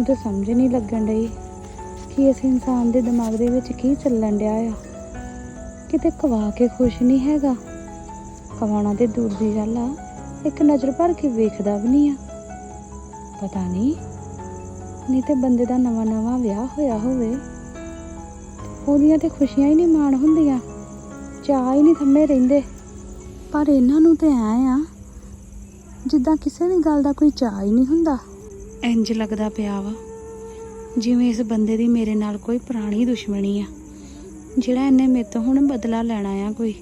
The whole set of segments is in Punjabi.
ਮੈਨੂੰ ਤਾਂ ਸਮਝ ਨਹੀਂ ਲੱਗਣ ਡਈ ਕਿ ਇਸ ਇਨਸਾਨ ਦੇ ਦਿਮਾਗ ਦੇ ਵਿੱਚ ਕੀ ਚੱਲਣ ਡਿਆ ਆ। ਕਿਤੇ ਕਵਾ ਕੇ ਖੁਸ਼ ਨਹੀਂ ਹੈਗਾ। ਕਵਾਉਣਾ ਤੇ ਦੂਰ ਦੀ ਗੱਲ ਆ, ਇੱਕ ਨਜ਼ਰ ਭਰ ਕੇ ਵੇਖਦਾ ਵੀ ਨਹੀਂ ਆ। ਪਤਾ ਨਹੀਂ ਨਹੀਂ ਤੇ ਬੰਦੇ ਦਾ ਨਵਾਂ ਨਵਾਂ ਵਿਆਹ ਹੋਇਆ ਹੋਵੇ। ਉਹਦੀਆਂ ਤੇ ਖੁਸ਼ੀਆਂ ਹੀ ਨਹੀਂ ਮਾਣ ਹੁੰਦੀਆਂ ਚਾਹ ਹੀ ਨਹੀਂ ਥੰਮੇ ਰਹਿੰਦੇ। ਪਰ ਇਹਨਾਂ ਨੂੰ ਤੇ ਐ ਆ, ਜਿੱਦਾਂ ਕਿਸੇ ਵੀ ਗੱਲ ਦਾ ਕੋਈ ਚਾਹ ਹੀ ਨਹੀਂ ਹੁੰਦਾ। ਇੰਜ ਲੱਗਦਾ ਪਿਆ ਵਾ, ਜਿਵੇਂ ਇਸ ਬੰਦੇ ਦੀ ਮੇਰੇ ਨਾਲ ਕੋਈ ਪੁਰਾਣੀ ਦੁਸ਼ਮਣੀ ਆ, ਜਿਹੜਾ ਇਹਨੇ ਮੇਰੇ ਤੋਂ ਹੁਣ ਬਦਲਾ ਲੈਣਾ ਆ ਕੋਈ।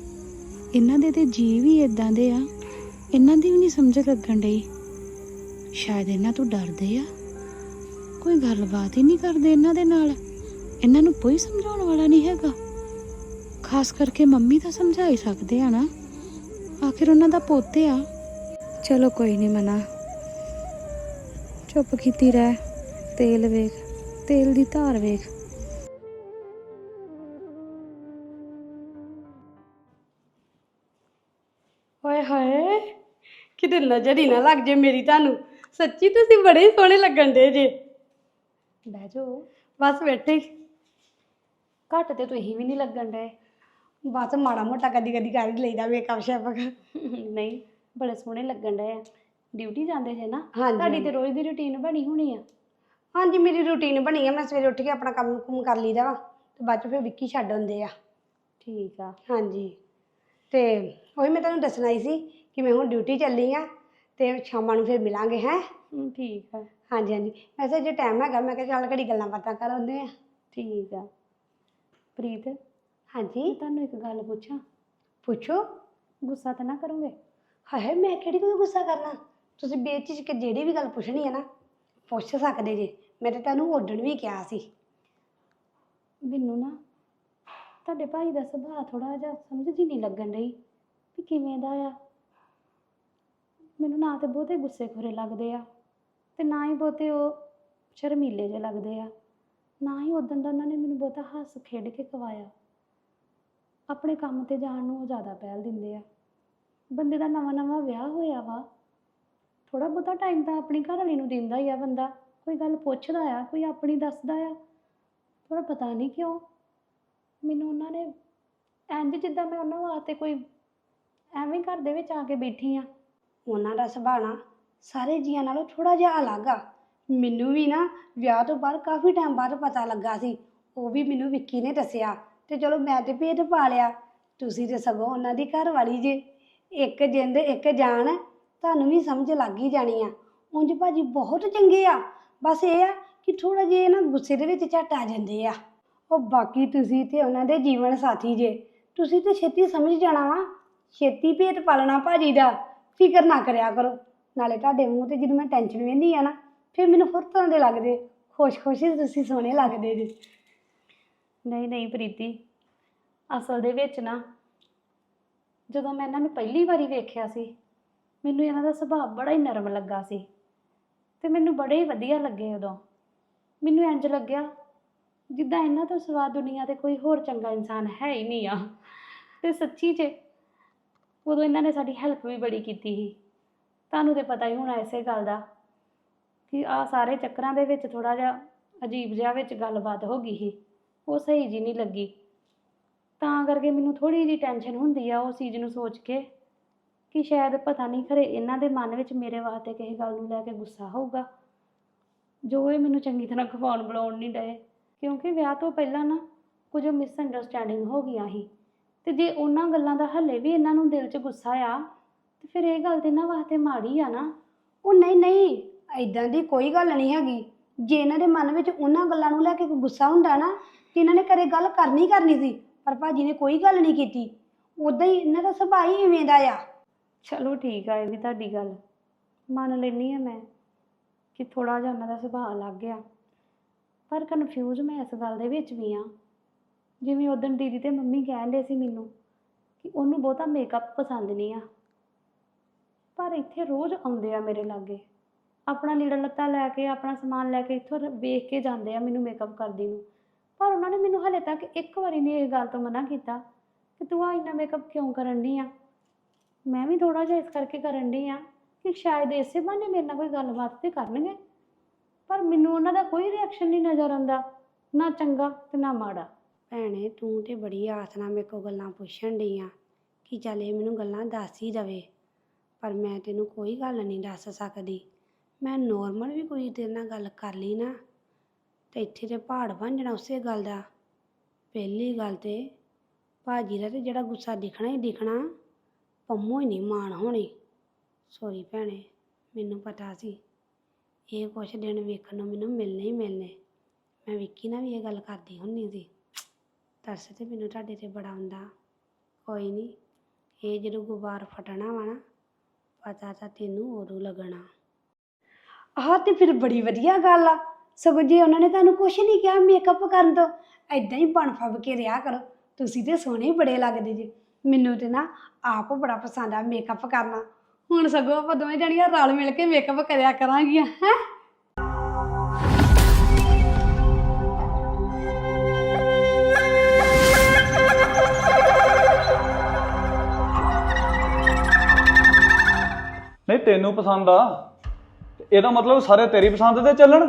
ਇਹਨਾਂ ਦੇ ਤੇ ਜੀਵ ਹੀ ਇਦਾਂ ਦੇ ਆ, ਇਹਨਾਂ ਦੀ ਵੀ ਨਹੀਂ ਸਮਝ ਲੱਗਣ ਡਈ। ਸ਼ਾਇਦ ਇਹਨਾਂ ਤੋਂ ਡਰਦੇ ਆ। ਕੋਈ ਗੱਲਬਾਤ ਹੀ ਨਹੀਂ ਕਰਦੇ ਇਹਨਾਂ ਦੇ ਨਾਲ। ਇਹਨਾਂ ਨੂੰ ਕੋਈ ਸਮਝਾਉਣ ਵਾਲਾ ਨਹੀਂ ਹੈਗਾ। ਖਾਸ ਕਰਕੇ ਮੰਮੀ ਤਾਂ ਸਮਝਾ ਹੀ ਸਕਦੇ ਆ ਨਾ। ਆਖਿਰ ਉਹਨਾਂ ਦਾ ਪੋਤੇ ਆ। ਚਲੋ ਕੋਈ ਨਹੀਂ ਮਨਾ। ਚੁੱਪ ਕੀਤੀ ਰਹਿ। ਤੇਲ ਵੇਖ ਤੇਲ ਦੀ ਧਾਰ ਵੇਖ। ਓਏ ਹੋਏ ਕਿਤੇ ਨਜ਼ਰ ਹੀ ਨਾ ਲੱਗ ਜੇ ਮੇਰੀ ਤੁਹਾਨੂੰ। ਸੱਚੀ ਤੁਸੀਂ ਬੜੇ ਸੋਹਣੇ ਲੱਗਣ ਦੇ ਜੇ। ਬਹਿ ਜਾਓ। ਬਸ ਬੈਠੇ। ਘੱਟ ਤੇ ਤੁਸੀਂ ਵੀ ਨਹੀਂ ਲੱਗਣ ਡਏ। ਬਸ ਮਾੜਾ ਮੋਟਾ ਕਦੀ ਕਦੀ ਕਰ ਹੀ ਲਈਦਾ ਮੇਕਅਪ ਸ਼ੈਪਕ ਨਹੀਂ ਬੜੇ ਸੋਹਣੇ ਲੱਗਣ ਡਏ ਆ। ਡਿਊਟੀ ਜਾਂਦੇ ਜੇ ਨਾ ਹਾਂਜੀ, ਤੁਹਾਡੀ ਤੇ ਰੋਜ਼ ਦੀ ਰੁਟੀਨ ਬਣੀ ਹੋਣੀ ਆ? ਹਾਂਜੀ ਮੇਰੀ ਰੂਟੀਨ ਬਣੀ ਹੈ ਮੈਂ ਸਵੇਰੇ ਉੱਠ ਕੇ ਆਪਣਾ ਕੰਮ ਕੁਮ ਕਰ ਲਈਦਾ ਵਾ ਤੇ ਬਾਅਦ ਚ ਫਿਰ ਵਿੱਕੀ ਛੱਡ ਹੁੰਦੇ ਆ। ਠੀਕ ਆ। ਹਾਂਜੀ ਤੇ ਉਹੀ ਮੈਂ ਤੁਹਾਨੂੰ ਦੱਸਣਾ ਹੀ ਸੀ ਕਿ ਮੈਂ ਹੁਣ ਡਿਊਟੀ ਚੱਲੀ ਆ ਤੇ ਸ਼ਾਮਾਂ ਨੂੰ ਫਿਰ ਮਿਲਾਂਗੇ ਹੈ? ਹਮ, ਠੀਕ ਆ। ਹਾਂਜੀ ਹਾਂਜੀ। ਵੈਸੇ ਜੇ ਟਾਈਮ ਹੈਗਾ ਮੈਂ ਕਿਹਾ ਚੱਲ ਘੜੀ ਗੱਲਾਂ ਬਾਤਾਂ ਕਰ ਆਉਂਦੇ ਆ। ਠੀਕ ਆ। ਪ੍ਰੀਤ ਹਾਂਜੀ? ਤੁਹਾਨੂੰ ਇੱਕ ਗੱਲ ਪੁੱਛਾਂ? ਪੁੱਛੋ। ਗੁੱਸਾ ਤਾਂ ਨਾ ਕਰੋਗੇ? ਹਾਏ ਮੈਂ ਕਿਹੜੀ ਕੋਈ ਗੁੱਸਾ ਕਰਨਾ? ਤੁਸੀਂ ਬੇਚਿਜਕ ਜਿਹੜੀ ਵੀ ਗੱਲ ਪੁੱਛਣੀ ਹੈ ਨਾ, ਪੁੱਛ ਸਕਦੇ ਜੇ। ਮੈਂ ਤਾਂ ਤੁਹਾਨੂੰ ਉਦਣ ਵੀ ਕਿਹਾ ਸੀ। ਮੈਨੂੰ ਨਾ ਤੁਹਾਡੇ ਭਾਈ ਦਾ ਸੁਭਾਅ ਥੋੜਾ ਜਿਹਾ ਸਮਝ ਜੀ ਨਹੀਂ ਲੱਗਣ ਰਹੀ ਵੀ ਕਿਵੇਂ ਦਾ ਆ। ਮੈਨੂੰ ਨਾ ਤੇ ਬਹੁਤੇ ਗੁੱਸੇ ਖੋਰੇ ਲੱਗਦੇ ਆ ਤੇ ਨਾ ਹੀ ਬਹੁਤੇ ਉਹ ਸ਼ਰਮੀਲੇ ਜਿਹੇ ਲੱਗਦੇ ਆ। ਨਾ ਹੀ ਉਦੋਂ ਦਾ ਉਹਨਾਂ ਨੇ ਮੈਨੂੰ ਬਹੁਤਾ ਹੱਸ ਖੇਡ ਕੇ ਕਵਾਇਆ ਆਪਣੇ ਕੰਮ ਤੇ ਜਾਣ ਨੂੰ ਉਹ ਜ਼ਿਆਦਾ ਪਹਿਲ ਦਿੰਦੇ ਆ। ਬੰਦੇ ਦਾ ਨਵਾਂ ਨਵਾਂ ਵਿਆਹ ਹੋਇਆ ਵਾ। ਥੋੜਾ ਬਹੁਤਾ ਟਾਈਮ ਤਾਂ ਆਪਣੀ ਘਰ ਵਾਲੀ ਨੂੰ ਦਿੰਦਾ ਹੀ ਆ ਬੰਦਾ। ਕੋਈ ਗੱਲ ਪੁੱਛਦਾ ਆ, ਕੋਈ ਆਪਣੀ ਦੱਸਦਾ ਆ। ਥੋੜਾ ਪਤਾ ਨਹੀਂ ਕਿਉਂ ਮੈਨੂੰ ਉਹਨਾਂ ਨੇ ਇੰਜ ਜਿੱਦਾਂ ਮੈਂ ਉਹਨਾਂ ਵਾਸਤੇ ਕੋਈ ਐਵੇਂ ਘਰ ਦੇ ਵਿੱਚ ਆ ਕੇ ਬੈਠੀ ਆ। ਉਹਨਾਂ ਦਾ ਸੁਭਾਅ ਨਾ ਸਾਰੇ ਜੀਆਂ ਨਾਲੋਂ ਥੋੜਾ ਜਿਹਾ ਅਲੱਗ ਆ। ਮੈਨੂੰ ਵੀ ਨਾ ਵਿਆਹ ਤੋਂ ਬਾਅਦ ਕਾਫੀ ਟਾਈਮ ਬਾਅਦ ਪਤਾ ਲੱਗਾ ਸੀ। ਉਹ ਵੀ ਮੈਨੂੰ ਵਿੱਕੀ ਨੇ ਦੱਸਿਆ ਤੇ ਚਲੋ ਮੈਂ ਤੇ ਭੇਦ ਪਾ ਲਿਆ। ਤੁਸੀਂ ਤੇ ਸਗੋਂ ਉਹਨਾਂ ਦੀ ਘਰ ਵਾਲੀ ਜੇ। ਇੱਕ ਜਿੰਦ, ਇੱਕ ਜਾਨ। ਤੁਹਾਨੂੰ ਵੀ ਸਮਝ ਲੱਗ ਹੀ ਜਾਣੀ ਆ। ਉਂਝ ਭਾਜੀ ਬਹੁਤ ਚੰਗੇ ਆ। ਬਸ ਇਹ ਆ ਕਿ ਥੋੜਾ ਜਿਹਾ ਨਾ ਗੁੱਸੇ ਦੇ ਵਿੱਚ ਝਟ ਆ ਜਾਂਦੇ ਆ। ਉਹ ਬਾਕੀ ਤੁਸੀਂ ਤੇ ਉਹਨਾਂ ਦੇ ਜੀਵਨ ਸਾਥੀ ਜੇ। ਤੁਸੀਂ ਤੇ ਛੇਤੀ ਸਮਝ ਜਾਣਾ ਵਾ। ਛੇਤੀ ਭੇਤ ਪਾਲਣਾ ਭਾਜੀ ਦਾ। ਫਿਕਰ ਨਾ ਕਰਿਆ ਕਰੋ। ਨਾਲੇ ਤੁਹਾਡੇ ਮੂੰਹ ਤੇ ਜਦੋਂ ਮੈਂ ਟੈਨਸ਼ਨ ਵੇਂਦੀ ਆ ਨਾ, ਫਿਰ ਮੈਨੂੰ ਹੋਰ ਤਰ੍ਹਾਂ ਦੇ ਲੱਗਦੇ। ਖੁਸ਼-ਖੁਸ਼ ਹੀ ਤੁਸੀਂ ਸੋਹਣੇ ਲੱਗਦੇ ਜੇ। ਨਹੀਂ ਨਹੀਂ ਪ੍ਰੀਤੀ, ਅਸਲ ਦੇ ਵਿੱਚ ਨਾ ਜਦੋਂ ਮੈਂ ਇਹਨਾਂ ਨੂੰ ਪਹਿਲੀ ਵਾਰੀ ਵੇਖਿਆ ਸੀ ਮੈਨੂੰ ਇਹਨਾਂ ਦਾ ਸੁਭਾਅ ਬੜਾ ਹੀ ਨਰਮ ਲੱਗਾ ਸੀ ਤੇ ਮੈਨੂੰ ਬੜੇ ਹੀ ਵਧੀਆ ਲੱਗੇ ਉਦੋਂ। ਮੈਨੂੰ ਇੰਜ ਲੱਗਿਆ ਜਿੱਦਾਂ ਇਹਨਾਂ ਤੋਂ ਸਿਵਾ ਦੁਨੀਆ ਤੇ ਕੋਈ ਹੋਰ ਚੰਗਾ ਇਨਸਾਨ ਹੈ ਹੀ ਨਹੀਂ ਆ। ਤੇ ਸੱਚੀ 'ਚ ਉਦੋਂ ਇਹਨਾਂ ਨੇ ਸਾਡੀ ਹੈਲਪ ਵੀ ਬੜੀ ਕੀਤੀ ਸੀ। ਤੁਹਾਨੂੰ ਤੇ ਪਤਾ ਹੀ ਹੋਣਾ ਇਸੇ ਗੱਲ ਦਾ ਕਿ ਆ ਸਾਰੇ ਚੱਕਰਾਂ ਦੇ ਵਿੱਚ ਥੋੜਾ ਜਿਹਾ ਅਜੀਬ ਜਿਹਾ ਵਿੱਚ ਗੱਲਬਾਤ ਹੋ ਗਈ ਸੀ। ਉਹ ਸਹੀ ਜੀ ਨਹੀਂ ਲੱਗੀ। ਤਾਂ ਕਰਕੇ ਮੈਨੂੰ ਥੋੜੀ ਜਿਹੀ ਟੈਨਸ਼ਨ ਹੁੰਦੀ ਆ ਉਹ ਚੀਜ਼ ਨੂੰ ਸੋਚ ਕੇ। ਕਿ ਸ਼ਾਇਦ ਪਤਾ ਨਹੀਂ ਖਰੇ ਇਹਨਾਂ ਦੇ ਮਨ ਵਿੱਚ ਮੇਰੇ ਵਾਸਤੇ ਕਿਸੇ ਗੱਲ ਨੂੰ ਲੈ ਕੇ ਗੁੱਸਾ ਹੋਊਗਾ। ਜੋ ਇਹ ਮੈਨੂੰ ਚੰਗੀ ਤਰ੍ਹਾਂ ਖਵਾਉਣ ਬੁਲਾਉਣ ਨਹੀਂ ਡਏ। ਕਿਉਂਕਿ ਵਿਆਹ ਤੋਂ ਪਹਿਲਾਂ ਨਾ ਕੁਝ ਮਿਸਅੰਡਰਸਟੈਂਡਿੰਗ ਹੋ ਗਈਆਂ ਸੀ। ਤੇ ਜੇ ਉਹਨਾਂ ਗੱਲਾਂ ਦਾ ਹੱਲੇ ਵੀ ਇਹਨਾਂ ਨੂੰ ਦਿਲ 'ਚ ਗੁੱਸਾ ਆ, ਤੇ ਫਿਰ ਇਹ ਗੱਲ ਤੇ ਇਹਨਾਂ ਵਾਸਤੇ ਮਾੜੀ ਆ ਨਾ। ਉਹ ਨਹੀਂ ਨਹੀਂ ਐਦਾਂ ਦੀ ਕੋਈ ਗੱਲ ਨਹੀਂ ਹੈਗੀ। ਜੇ ਇਹਨਾਂ ਦੇ ਮਨ ਵਿੱਚ ਉਹਨਾਂ ਗੱਲਾਂ ਨੂੰ ਲੈ ਕੇ ਕੋਈ ਗੁੱਸਾ ਹੁੰਦਾ ਨਾ, ਤੇ ਇਹਨਾਂ ਨੇ ਕਰੇ ਗੱਲ ਕਰਨੀ ਕਰਨੀ ਸੀ, ਪਰ ਭਾਜੀ ਨੇ ਕੋਈ ਗੱਲ ਨਹੀਂ ਕੀਤੀ। ਉਦਾਂ ਹੀ ਇਹਨਾਂ ਦਾ ਸੁਭਾਅ ਹੀ ਇਵੇਂ ਦਾ ਆ। ਚਲੋ ਠੀਕ ਆ, ਇਹ ਵੀ ਤੁਹਾਡੀ ਗੱਲ। ਮੰਨ ਲੈਣੀ ਆ ਮੈਂ ਕਿ ਥੋੜਾ ਜਿਹਾ ਉਹਨਾਂ ਦਾ ਸੁਭਾਅ ਲੱਗ ਗਿਆ। ਪਰ ਕਨਫਿਊਜ਼ ਮੈਂ ਇਸ ਗੱਲ ਦੇ ਵਿੱਚ ਵੀ ਆ। ਜਿਵੇਂ ਉਦੋਂ ਦੀਦੀ ਤੇ ਮੰਮੀ ਕਹਿੰਦੇ ਸੀ ਮੈਨੂੰ ਕਿ ਉਹਨੂੰ ਬਹੁਤਾ ਮੇਕਅਪ ਪਸੰਦ ਨਹੀਂ ਆ। ਪਰ ਇੱਥੇ ਰੋਜ਼ ਆਉਂਦੇ ਆ ਮੇਰੇ ਲਾਗੇ। ਆਪਣਾ ਲੀੜਾ ਲੱਤਾ ਲੈ ਕੇ, ਆਪਣਾ ਸਮਾਨ ਲੈ ਕੇ ਇੱਥੋਂ ਵੇਖ ਕੇ ਜਾਂਦੇ ਆ ਮੈਨੂੰ ਮੇਕਅਪ ਕਰਦੀ ਨੂੰ। ਪਰ ਉਹਨਾਂ ਨੇ ਮੈਨੂੰ ਹਲੇ ਤੱਕ ਇੱਕ ਵਾਰੀ ਨਹੀਂ ਇਹ ਗੱਲ ਤੋਂ ਮਨਾ ਕੀਤਾ ਕਿ ਤੂੰ ਆ ਇੰਨਾ ਮੇਕਅਪ ਕਿਉਂ ਕਰਨ ਡਈ ਆ? ਮੈਂ ਵੀ ਥੋੜਾ ਜਿਹਾ ਇਸ ਕਰਕੇ ਕਰਨ ਡਈ ਆ ਕਿ ਸ਼ਾਇਦ ਇਸੇ ਬਹਾਨੇ ਮੇਰੇ ਨਾਲ ਕੋਈ ਗੱਲਬਾਤ ਤੇ ਕਰਨਗੇ। ਪਰ ਮੈਨੂੰ ਉਹਨਾਂ ਦਾ ਕੋਈ ਰਿਐਕਸ਼ਨ ਨਹੀਂ ਨਜ਼ਰ ਆਉਂਦਾ, ਨਾ ਚੰਗਾ ਤੇ ਨਾ ਮਾੜਾ। ਭੈਣੇ, ਤੂੰ ਤੇ ਬੜੀ ਆਸ ਨਾਲ ਮੇਰੇ ਕੋਲ ਗੱਲਾਂ ਪੁੱਛਣ ਡਈ ਆ ਕਿ ਚੱਲ ਇਹ ਮੈਨੂੰ ਗੱਲਾਂ ਦੱਸ ਹੀ ਦਵੇ। ਪਰ ਮੈਂ ਤੈਨੂੰ ਕੋਈ ਗੱਲ ਨਹੀਂ ਦੱਸ ਸਕਦੀ। ਮੈਂ ਨੋਰਮਲ ਵੀ ਕੋਈ ਤੇਰੇ ਨਾਲ ਗੱਲ ਕਰ ਲਈ ਨਾ, ਤੇ ਇੱਥੇ ਤੇ ਪਹਾੜ ਬਣ ਜਾਣਾ ਉਸੇ ਗੱਲ ਦਾ। ਪਹਿਲੀ ਗੱਲ ਤੇ ਭਾਜੀ ਦਾ ਤੇ ਜਿਹੜਾ ਗੁੱਸਾ ਦਿਖਣਾ ਹੀ ਦਿਖਣਾ। ਪੰਮੋ ਹੀ ਨਹੀਂ ਮਾਣ ਹੋਣੀ। ਸੋਰੀ ਭੈਣੇ, ਮੈਨੂੰ ਪਤਾ ਸੀ। ਇਹ ਕੁਛ ਦਿਨ ਵੇਖਣ ਨੂੰ ਮੈਨੂੰ ਮਿਲਣੇ ਹੀ ਮਿਲਣੇ। ਮੈਂ ਵਿੱਕੀ ਨਾਲ ਵੀ ਇਹ ਗੱਲ ਕਰਦੀ ਹੁੰਨੀ ਸੀ। ਤਰਸ ਤੇ ਮੈਨੂੰ ਤੁਹਾਡੇ ਤੇ ਬੜਾ ਆਉਂਦਾ। ਕੋਈ ਨਹੀਂ ਇਹ ਜਦੋਂ ਗੁਬਾਰ ਫਟਣਾ ਵਾ ਨਾ, ਪਤਾ ਤਾਂ ਤੈਨੂੰ ਉਦੋਂ ਲੱਗਣਾ। ਆਹ ਤੇ ਫਿਰ ਬੜੀ ਵਧੀਆ ਗੱਲ ਆ। ਸਗੋਂ ਜੇ ਉਹਨਾਂ ਨੇ ਤੁਹਾਨੂੰ ਕੁਛ ਨਹੀਂ ਕਿਹਾ ਮੇਕਅਪ ਕਰਨ ਤੋਂ ਐਦਾਂ ਹੀ ਬਣ ਫੱਬ ਕੇ ਰਿਹਾ ਕਰੋ। ਤੁਸੀਂ ਤੇ ਸੋਹਣੇ ਹੀ ਬੜੇ ਲੱਗਦੇ ਜੀ। ਮੈਨੂੰ ਤੇ ਨਾ ਆਪ ਬੜਾ ਪਸੰਦ ਆ ਮੇਕਅਪ ਕਰਨਾ। ਹੁਣ ਸਗੋਂ ਆਪਾਂ ਦੋਵੇਂ ਜਣੀਆਂ ਰਲ ਮਿਲ ਕੇ ਮੇਕਅਪ ਕਰਿਆ ਕਰਾਂਗੀਆਂ, ਹੈ? ਨਹੀਂ, ਤੈਨੂੰ ਪਸੰਦ ਆ। ਇਹਦਾ ਮਤਲਬ ਸਾਰੇ ਤੇਰੀ ਪਸੰਦ ਤੇ ਚੱਲਣ,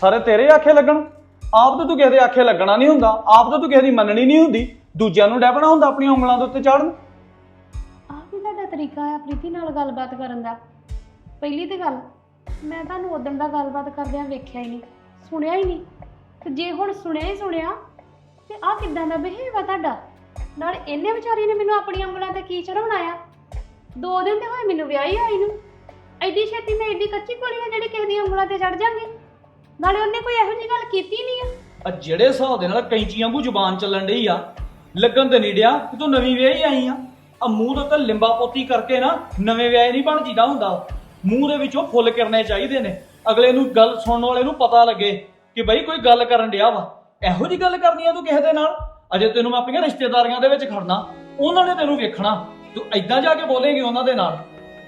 ਸਾਰੇ ਤੇਰੇ ਆਖੇ ਲੱਗਣ। ਆਪ ਤਾਂ ਤੂੰ ਕਿਸੇ ਦੇ ਆਖੇ ਲੱਗਣਾ ਨਹੀਂ ਹੁੰਦਾ, ਆਪ ਤਾਂ ਤੂੰ ਕਿਸੇ ਦੀ ਮੰਨਣੀ ਨਹੀਂ ਹੁੰਦੀ। ਦੂਜਿਆਂ ਨੂੰ ਡੈਪਣਾ ਹੁੰਦਾ ਆਪਣੀਆਂ ਉਂਗਲਾਂ ਦੇ ਉੱਤੇ ਚੜਨ? ਆਹ ਵੀ ਤੁਹਾਡਾ ਤਰੀਕਾ ਹੈ ਪ੍ਰੀਤੀ ਨਾਲ ਗੱਲਬਾਤ ਕਰਨ ਦਾ। ਪਹਿਲੀ ਤੇ ਗੱਲ ਮੈਂ ਤੁਹਾਨੂੰ ਉਦੋਂ ਦਾ ਗੱਲਬਾਤ ਕਰਦਿਆਂ ਵੇਖਿਆ ਹੀ ਨਹੀਂ ਸੁਣਿਆ ਹੀ ਨਹੀਂ। ਤੇ ਜੇ ਹੁਣ ਸੁਣਿਆ ਹੀ ਸੁਣਿਆ ਤੇ ਆਹ ਕਿੱਦਾਂ ਦਾ ਬਿਹੇਵ ਆ ਤੁਹਾਡਾ? ਨਾਲ ਇਹਨੇ ਵਿਚਾਰੀ ਨੇ ਮੈਨੂੰ ਆਪਣੀਆਂ ਉਂਗਲਾਂ ਤੇ ਕੀ ਚੜਾਉਣਾ ਆ? ਦੋ ਦਿਨ ਤੇ ਹੋਏ ਮੈਨੂੰ ਵਿਆਹੀ ਹੋਈ ਨੂੰ। ਐਡੀ ਛੇਤੀ ਮੈਂ ਐਡੀ ਕੱਚੀ ਕੋਲੀ ਆ ਜਿਹੜੀ ਕਿਸੇ ਦੀਆਂ ਉਂਗਲਾਂ ਤੇ ਚੜ ਜਾਂਗੀ ਨਾਲੇ ਉਹਨੇ ਕੋਈ ਇਹੋ ਜਿਹੀ ਗੱਲ ਕੀਤੀ ਨਹੀਂ ਆ। ਆ ਜਿਹੜੇ ਹਿਸਾਬ ਦੇ ਨਾਲ ਕੈਂਚੀਆਂ ਵਾਂਗੂ ਜ਼ੁਬਾਨ ਚੱਲਣ ਡਈ ਆ ਲੱਗਣ ਤੇ ਨਹੀਂ ਡਿਆ ਕਿ ਤੂੰ ਨਵੀਂ ਵਿਆਹੀ ਆਈ ਆ। ਆ ਮੂੰਹ ਦੇ ਉੱਤੇ ਲਿੰਬਾ ਪੋਤੀ ਕਰਕੇ ਨਾ ਨਵੇਂ ਵਿਆਹੇ ਨਹੀਂ ਬਣ ਜੀਦਾ ਹੁੰਦਾ। ਮੂੰਹ ਦੇ ਵਿੱਚੋਂ ਫੁੱਲ ਕਿਰਨੇ ਚਾਹੀਦੇ ਨੇ। ਅਗਲੇ ਨੂੰ ਗੱਲ ਸੁਣਨ ਵਾਲੇ ਨੂੰ ਪਤਾ ਲੱਗੇ ਕਿ ਬਈ ਕੋਈ ਗੱਲ ਕਰਨ ਡਿਆ ਵਾ। ਇਹੋ ਜੀ ਗੱਲ ਕਰਨੀ ਆ ਤੂੰ ਕਿਸੇ ਦੇ ਨਾਲ? ਅਜੇ ਤੈਨੂੰ ਮੈਂ ਆਪਣੀਆਂ ਰਿਸ਼ਤੇਦਾਰੀਆਂ ਦੇ ਵਿੱਚ ਖੜਨਾ। ਉਹਨਾਂ ਨੇ ਤੈਨੂੰ ਵੇਖਣਾ। ਤੂੰ ਐਦਾਂ ਜਾ ਕੇ ਬੋਲੇਂਗੀ ਉਹਨਾਂ ਦੇ ਨਾਲ।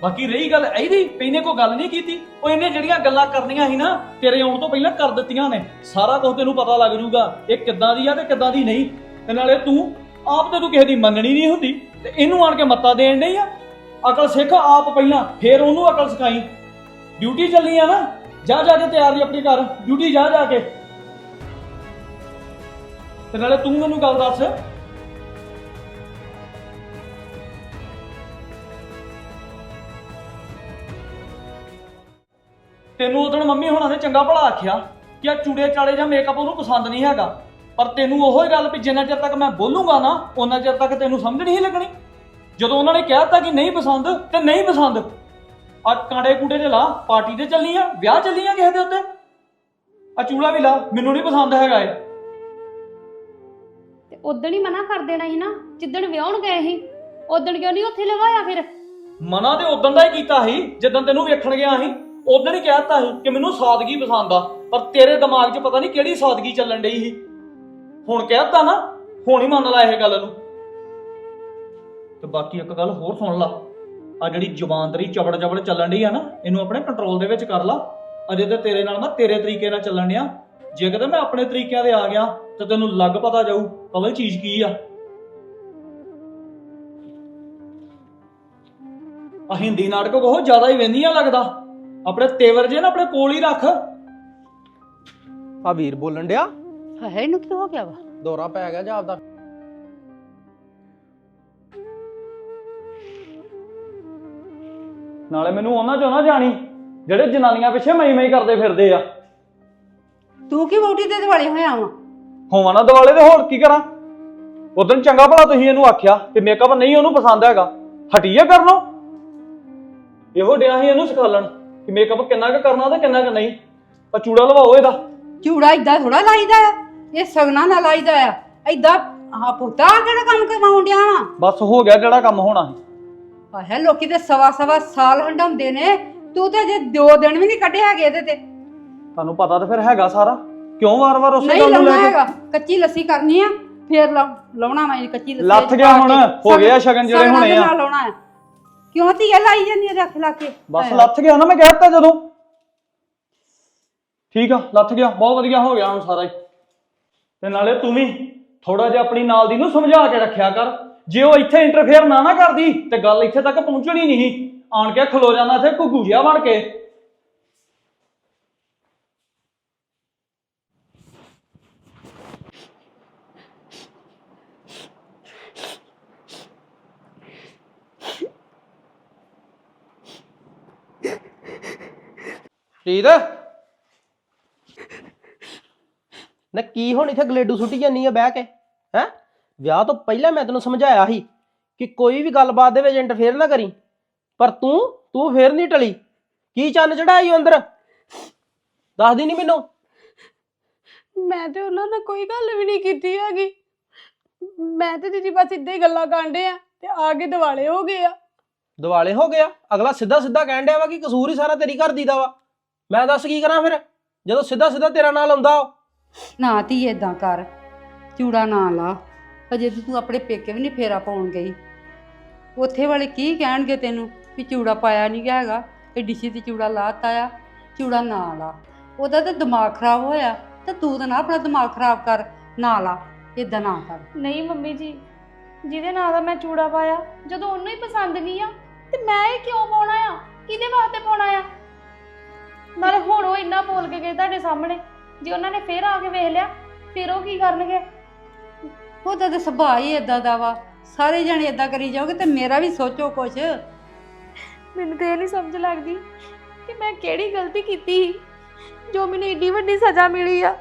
ਬਾਕੀ ਰਹੀ ਗੱਲ ਇਹਦੀ ਪੈਨੇ ਕੋਈ ਗੱਲ ਨਹੀਂ ਕੀਤੀ। ਉਹ ਇਹਨੇ ਜਿਹੜੀਆਂ ਗੱਲਾਂ ਕਰਨੀਆਂ ਸੀ ਨਾ, ਤੇਰੇ ਆਉਣ ਤੋਂ ਪਹਿਲਾਂ ਕਰ ਦਿੱਤੀਆਂ ਨੇ। ਸਾਰਾ ਕੁਝ ਤੈਨੂੰ ਪਤਾ ਲੱਗ ਜਾਊਗਾ ਇਹ ਕਿੱਦਾਂ ਦੀ ਆ ਤੇ ਕਿੱਦਾਂ ਦੀ ਨਹੀਂ। ਤੇ ਨਾਲੇ ਤੂੰ ਆਪ ਤੇ ਤੂੰ ਕਿਸੇ ਦੀ ਮੰਨਣੀ ਨਹੀਂ ਹੁੰਦੀ ਤੇ ਇਹਨੂੰ ਆਣ ਕੇ ਮੱਤਾ ਦੇਣ ਡਈ ਆ? ਅਕਲ ਸਿੱਖ ਆਪ ਪਹਿਲਾਂ, ਫੇਰ ਉਹਨੂੰ ਅਕਲ ਸਿਖਾਈ। ਡਿਊਟੀ ਚੱਲੀ ਆ ਨਾ, ਜਾ ਜਾ ਕੇ ਤਿਆਰ ਦੀ ਆਪਣੇ ਘਰ, ਡਿਊਟੀ ਜਾ ਜਾ ਕੇ। ਤੇ ਨਾਲੇ ਤੂੰ ਮੈਨੂੰ ਗੱਲ ਦੱਸ। ਤੈਨੂੰ ਉਦੋਂ ਮੰਮੀ ਹੋਣਾ ਨੇ ਚੰਗਾ ਭਲਾ ਆਖਿਆ ਕਿ ਆ ਚੂੜੇ ਚਾੜੇ ਜਾਂ ਮੇਕਅਪ ਉਹਨੂੰ ਪਸੰਦ ਨਹੀਂ ਹੈਗਾ। ਪਰ ਤੈਨੂੰ ਉਹੋ ਹੀ ਗੱਲ ਵੀ ਜਿੰਨਾ ਚਿਰ ਤੱਕ ਮੈਂ ਬੋਲੂੰਗਾ ਨਾ ਉਹਨਾਂ ਚਿਰ ਤੱਕ ਤੈਨੂੰ ਸਮਝ ਨਹੀਂ ਲੱਗਣੀ। ਜਦੋਂ ਉਹਨਾਂ ਨੇ ਕਹਿਤਾ ਕਿ ਨਹੀਂ ਪਸੰਦ ਤੇ ਨਹੀਂ ਪਸੰਦ ਆ ਕਾਂਡੇ ਕੂੜੇ ਤੇ ਲਾ ਪਾਰਟੀ ਤੇ ਚੱਲੀ ਆ ਵਿਆਹ ਚੱਲੀ ਆ ਕਿਸੇ ਦੇ ਉੱਤੇ। ਆ ਚੂੜਾ ਵੀ ਲਾ ਮੈਨੂੰ ਨਹੀਂ ਪਸੰਦ ਹੈਗਾ ਇਹ। ਤੇ ਉਦੋਂ ਹੀ ਮਨਾ ਕਰ ਦੇਣਾ ਸੀ ਨਾ ਜਿੱਦਣ ਵਿਆਹਣ ਗਏ ਸੀ ਉਦੋਂ ਕਿਉਂ ਨਹੀਂ ਉੱਥੇ ਲਵਾਇਆ ਫਿਰ? ਮਨਾ ਤੇ ਉਦੋਂ ਦਾ ਹੀ ਕੀਤਾ ਸੀ ਜਦੋਂ ਤੈਨੂੰ ਵੇਖਣ ਗਿਆ ਸੀ। ਉਦੋਂ ਹੀ ਕਹਿਤਾ ਸੀ ਕਿ ਮੈਨੂੰ ਸਾਦਗੀ ਪਸੰਦ ਆ ਪਰ ਤੇਰੇ ਦਿਮਾਗ 'ਚ ਪਤਾ ਨਹੀਂ ਕਿਹੜੀ ਸਾਦਗੀ ਚੱਲਣ ਡਈ ਸੀ। ਹੁਣ ਕਹਿਤਾ ਨਾ, ਹੁਣ ਹੀ ਮੰਨ ਲੈ ਇਹ ਗੱਲ ਨੂੰ। ਤੇ ਬਾਕੀ ਇੱਕ ਗੱਲ ਹੋਰ ਸੁਣ ਲਾ। ਆ ਜਿਹੜੀ ਜ਼ੁਬਾਨ ਤੇਰੀ ਚਬੜ ਚਬੜ ਚੱਲਣ ਡਈ ਆ ਨਾ, ਇਹਨੂੰ ਆਪਣੇ ਕੰਟਰੋਲ ਦੇ ਵਿੱਚ ਕਰ ਲਾ। ਅਜੇ ਤੇ ਤੇਰੇ ਨਾਲ ਮੈਂ ਤੇਰੇ ਤਰੀਕੇ ਨਾਲ ਚੱਲਣ ਡਿਆ। ਜੇ ਕਿਤੇ ਮੈਂ ਆਪਣੇ ਤਰੀਕਿਆਂ ਦੇ ਆ ਗਿਆ, ਤੇ ਤੈਨੂੰ ਲੱਗ ਪਤਾ ਜਾਊ ਕਵਲ ਚੀਜ਼ ਕੀ ਆ। ਆ ਹਿੰਦੀ ਨਾਟਕ ਬਹੁਤ ਜ਼ਿਆਦਾ ਹੀ ਵਹਿੰਦੀਆਂ ਲੱਗਦਾ। ਆਪਣੇ ਤੇਵਰ ਜੇ ਨਾ ਆਪਣੇ ਕੋਲ ਹੀ ਰੱਖ। ਆ ਵੀਰ ਬੋਲਣ ਡਿਆ? ਹਾਏ ਇਹਨੂੰ ਕੀ ਹੋ ਗਿਆ ਵਾ? ਦੌਰਾ ਪੈ ਗਿਆ ਜਾਂ ਆਪਦਾ ਨਾਲੇ ਮੈਨੂੰ ਉਹਨਾਂ ਚੋਂ ਨਾ ਜਾਣੀ ਜਿਹੜੇ ਜਨਾਨੀਆਂ ਪਿੱਛੇ ਮਈ ਮਈ ਕਰਦੇ ਫਿਰਦੇ ਆ। ਤੂੰ ਕੀ ਵੋਟੀ ਦੇ ਦਿਵਾਲੇ ਹੋਇਆ ਵਾ? ਹੋਵਾਂ ਨਾ ਦਿਵਾਲੇ ਤੇ ਹੋਰ ਕੀ ਕਰਾਂ? ਉਦੋਂ ਚੰਗਾ ਭਲਾ ਤੁਸੀਂ ਇਹਨੂੰ ਆਖਿਆ ਕਿ ਮੇਕਅਪ ਨਹੀਂ ਉਹਨੂੰ ਪਸੰਦ ਹੈਗਾ। ਹਟੀਏ ਕਰਨੋ? ਇਹੋ ਡਿਆ ਸੀ ਇਹਨੂੰ ਸਿਖਾਲਣ ਕਿ ਮੇਕਅਪ ਕਿੰਨਾ ਕੁ ਕਰਨਾ ਤੇ ਕਿੰਨਾ ਕੁ ਨਹੀਂ। ਆ ਚੂੜਾ ਲਵਾਓ ਇਹਦਾ। ਚੂੜਾ ਇਦਾਂ ਥੋੜਾ ਲਾਈਦਾ ਆ। ਇਹ ਸਗਨਾ ਨਾਲ ਲਾਈਦਾ ਆ। ਇਦਾਂ ਹਾਂ ਪੁੱਤਾ ਕਿਹੜਾ ਕੰਮ ਕਰਵਾਉਣ ਡਿਆ ਵਾ? ਬਸ ਹੋ ਗਿਆ ਜਿਹੜਾ ਕੰਮ ਹੋਣਾ ਸੀ। ਆਹੇ ਲੋਕੀ ਤੇ ਸਵਾ ਸਵਾ ਸਾਲ ਹੰਡਾਉਂਦੇ ਨੇ। ਤੂੰ ਤੇ ਜੇ ਦੋ ਦਿਨ ਵੀ ਨਹੀਂ ਕੱਢੇ ਹੈਗੇ ਇਹਦੇ ਤੇ। ਤੁਹਾਨੂੰ ਪਤਾ ਤਾਂ ਫਿਰ ਹੈਗਾ ਸਾਰਾ। ਕਿਉਂ ਵਾਰ-ਵਾਰ ਉਸੇ ਨਹੀਂ ਗੱਲ ਨੂੰ ਲਾਉਣਾ ਲੈ ਕੇ? ਹੈਗਾ। ਕੱਚੀ ਲੱਸੀ ਕਰਨੀ ਆ ਫੇਰ ਲਾਉ- ਲਾਉਣਾ ਮੈਂ ਕੱਚੀ ਲੱਸੀ। ਲੱਥ ਗਿਆ ਹੁਣ। ਹੋ ਗਿਆ ਸਗਨ- ਸ਼ਗਨ ਜਿਹੜੇ ਹੋਣੇ ਆ। ਲਾਉਣਾ ਆ। ਕਿਉਂ ਧੀਆ ਲਾਈ ਜਾਂਦੀ ਆ ਰੱਖ ਲਾ ਕੇ? ਬਸ ਲੱਥ ਗਿਆ ਨਾ ਮੈਂ ਕਹਿ ਦਿੱਤਾ ਜਦੋਂ। ਠੀਕ ਆ ਲੱਥ ਗਿਆ। ਬਹੁਤ ਵਧੀਆ ਹੋ ਗਿਆ ਹੁਣ ਸਾਰਾ ਹੀ। ਤੇ ਨਾਲੇ ਤੂੰ ਵੀ ਥੋੜਾ ਜਿਹਾ ਆਪਣੀ ਨਾਲ ਦੀ ਨੂੰ ਸਮਝਾ ਕੇ ਰੱਖਿਆ ਕਰ। ਜੇ ਉਹ ਇੱਥੇ ਇੰਟਰਫੇਅਰ ਨਾ ਨਾ ਕਰਦੀ, ਤੇ ਗੱਲ ਇੱਥੇ ਤੱਕ ਪਹੁੰਚਣੀ ਨਹੀਂ ਆਣ ਕੇ ਖਲੋ ਜਾਣਾ ਤੇ ਘੁੱਗੂ ਜਿਹਾ ਬਣ ਕੇ। ਪ੍ਰੀਤ? ਨਾ ਕੀ ਹੁਣ ਇੱਥੇ ਗਲੇਡੂ ਸੁੱਟੀ ਜਾਨੀ ਆ ਬਹਿ ਕੇ? ਹੈ? ਵਿਆਹ ਤੋਂ ਪਹਿਲਾਂ ਮੈਂ ਤੈਨੂੰ ਸਮਝਾਇਆ ਸੀ ਕਿ ਕੋਈ ਵੀ ਗੱਲਬਾਤ ਦੇ ਵਿੱਚ ਇੰਟਰਫੇਅਰ ਨਾ ਕਰੀ। ਪਰ ਤੂੰ ਤੂੰ ਫੇਰ ਨਹੀਂ ਟਲੀ। ਕੀ ਚੰਨ ਚੜਾਈ ਅੰਦਰ? ਦੱਸਦੀ ਨਹੀਂ ਮੈਨੂੰ? ਮੈਂ ਤੇ ਉਹਨਾਂ ਨਾਲ ਕੋਈ ਗੱਲ ਵੀ ਨਹੀਂ ਕੀਤੀ ਹੈਗੀ। ਮੈਂ ਤੇ ਦੀਦੀ ਬਸ ਇੱਦਾਂ ਹੀ ਗੱਲਾਂ ਕਾਂਡੇ ਆ ਤੇ ਆ ਕੇ ਦਿਵਾਲੇ ਹੋ ਗਏ ਆ। ਦਿਵਾਲੇ ਹੋ ਗਿਆ ਅਗਲਾ ਸਿੱਧਾ ਸਿੱਧਾ ਕਹਿਣ ਡਿਆ ਵਾ ਕਿ ਕਸੂਰ ਹੀ ਸਾਰਾ ਤੇਰੀ ਘਰ ਦੀ ਦਾ ਵਾ। ਮੈਂ ਦੱਸ ਕੀ ਕਰਾਂ ਫਿਰ? ਜਦੋਂ ਸਿੱਧਾ ਸਿੱਧਾ ਤੇਰਾ ਨਾਲ ਆਉਂਦਾ ਉਹ। ਨਾ ਧੀ ਏਦਾਂ ਕਰ, ਚੂੜਾ ਨਾ ਲਾ। ਅਜੇ ਤੇ ਤੂੰ ਆਪਣੇ ਪੇਕੇ ਵੀ ਨਹੀਂ ਫੇਰਾ ਪਾਉਣ ਗਈ। ਉੱਥੇ ਵਾਲੇ ਕੀ ਕਹਿਣਗੇ ਤੈਨੂੰ ਵੀ ਚੂੜਾ ਪਾਇਆ ਨਹੀਂ ਗਿਆ ਹੈਗਾ? ਏਡੀ ਛੇਤੀ ਚੂੜਾ ਲਾਤਾ ਆ, ਚੂੜਾ ਨਾ ਲਾ। ਉਹਦਾ ਤਾਂ ਦਿਮਾਗ ਖਰਾਬ ਹੋਇਆ, ਤੇ ਤੂੰ ਤਾਂ ਨਾ ਆਪਣਾ ਦਿਮਾਗ ਖਰਾਬ ਕਰ, ਨਾ ਲਾ, ਏਦਾਂ ਨਾ ਕਰ। ਨਹੀਂ ਮੰਮੀ ਜੀ, ਜਿਹਦੇ ਨਾਂ ਦਾ ਮੈਂ ਚੂੜਾ ਪਾਇਆ, ਜਦੋਂ ਉਹਨੂੰ ਹੀ ਪਸੰਦ ਨਹੀਂ ਆ, ਤੇ ਮੈਂ ਇਹ ਕਿਉਂ ਪਾਉਣਾ ਆ? ਕਿਹਦੇ ਵਾਸਤੇ ਪਾਉਣਾ ਆ? ਨਾਲੇ ਹੁਣ ਉਹ ਇੰਨਾ ਬੋਲ ਕੇ ਗਏ ਤੁਹਾਡੇ ਸਾਹਮਣੇ। ਜੇ ਉਹਨਾਂ ਨੇ ਫੇਰ ਆ ਕੇ ਵੇਖ ਲਿਆ ਫਿਰ ਉਹ ਕੀ ਕਰਨਗੇ? ਉਹਦਾ ਤਾਂ ਸੁਭਾਅ ਹੀ ਏਦਾਂ ਦਾ ਵਾ। ਸਾਰੇ ਜਣੇ ਏਦਾਂ ਕਰੀ ਜਾਓਗੇ ਤੇ ਮੇਰਾ ਵੀ ਸੋਚੋ ਕੁਛ। ਮੈਨੂੰ ਤੇ ਇਹ ਨਹੀਂ ਸਮਝ ਲੱਗਦੀ ਕਿ ਮੈਂ ਕਿਹੜੀ ਗਲਤੀ ਕੀਤੀ ਸੀ ਜੋ ਮੈਨੂੰ ਏਡੀ ਵੱਡੀ ਸਜ਼ਾ ਮਿਲੀ ਆ।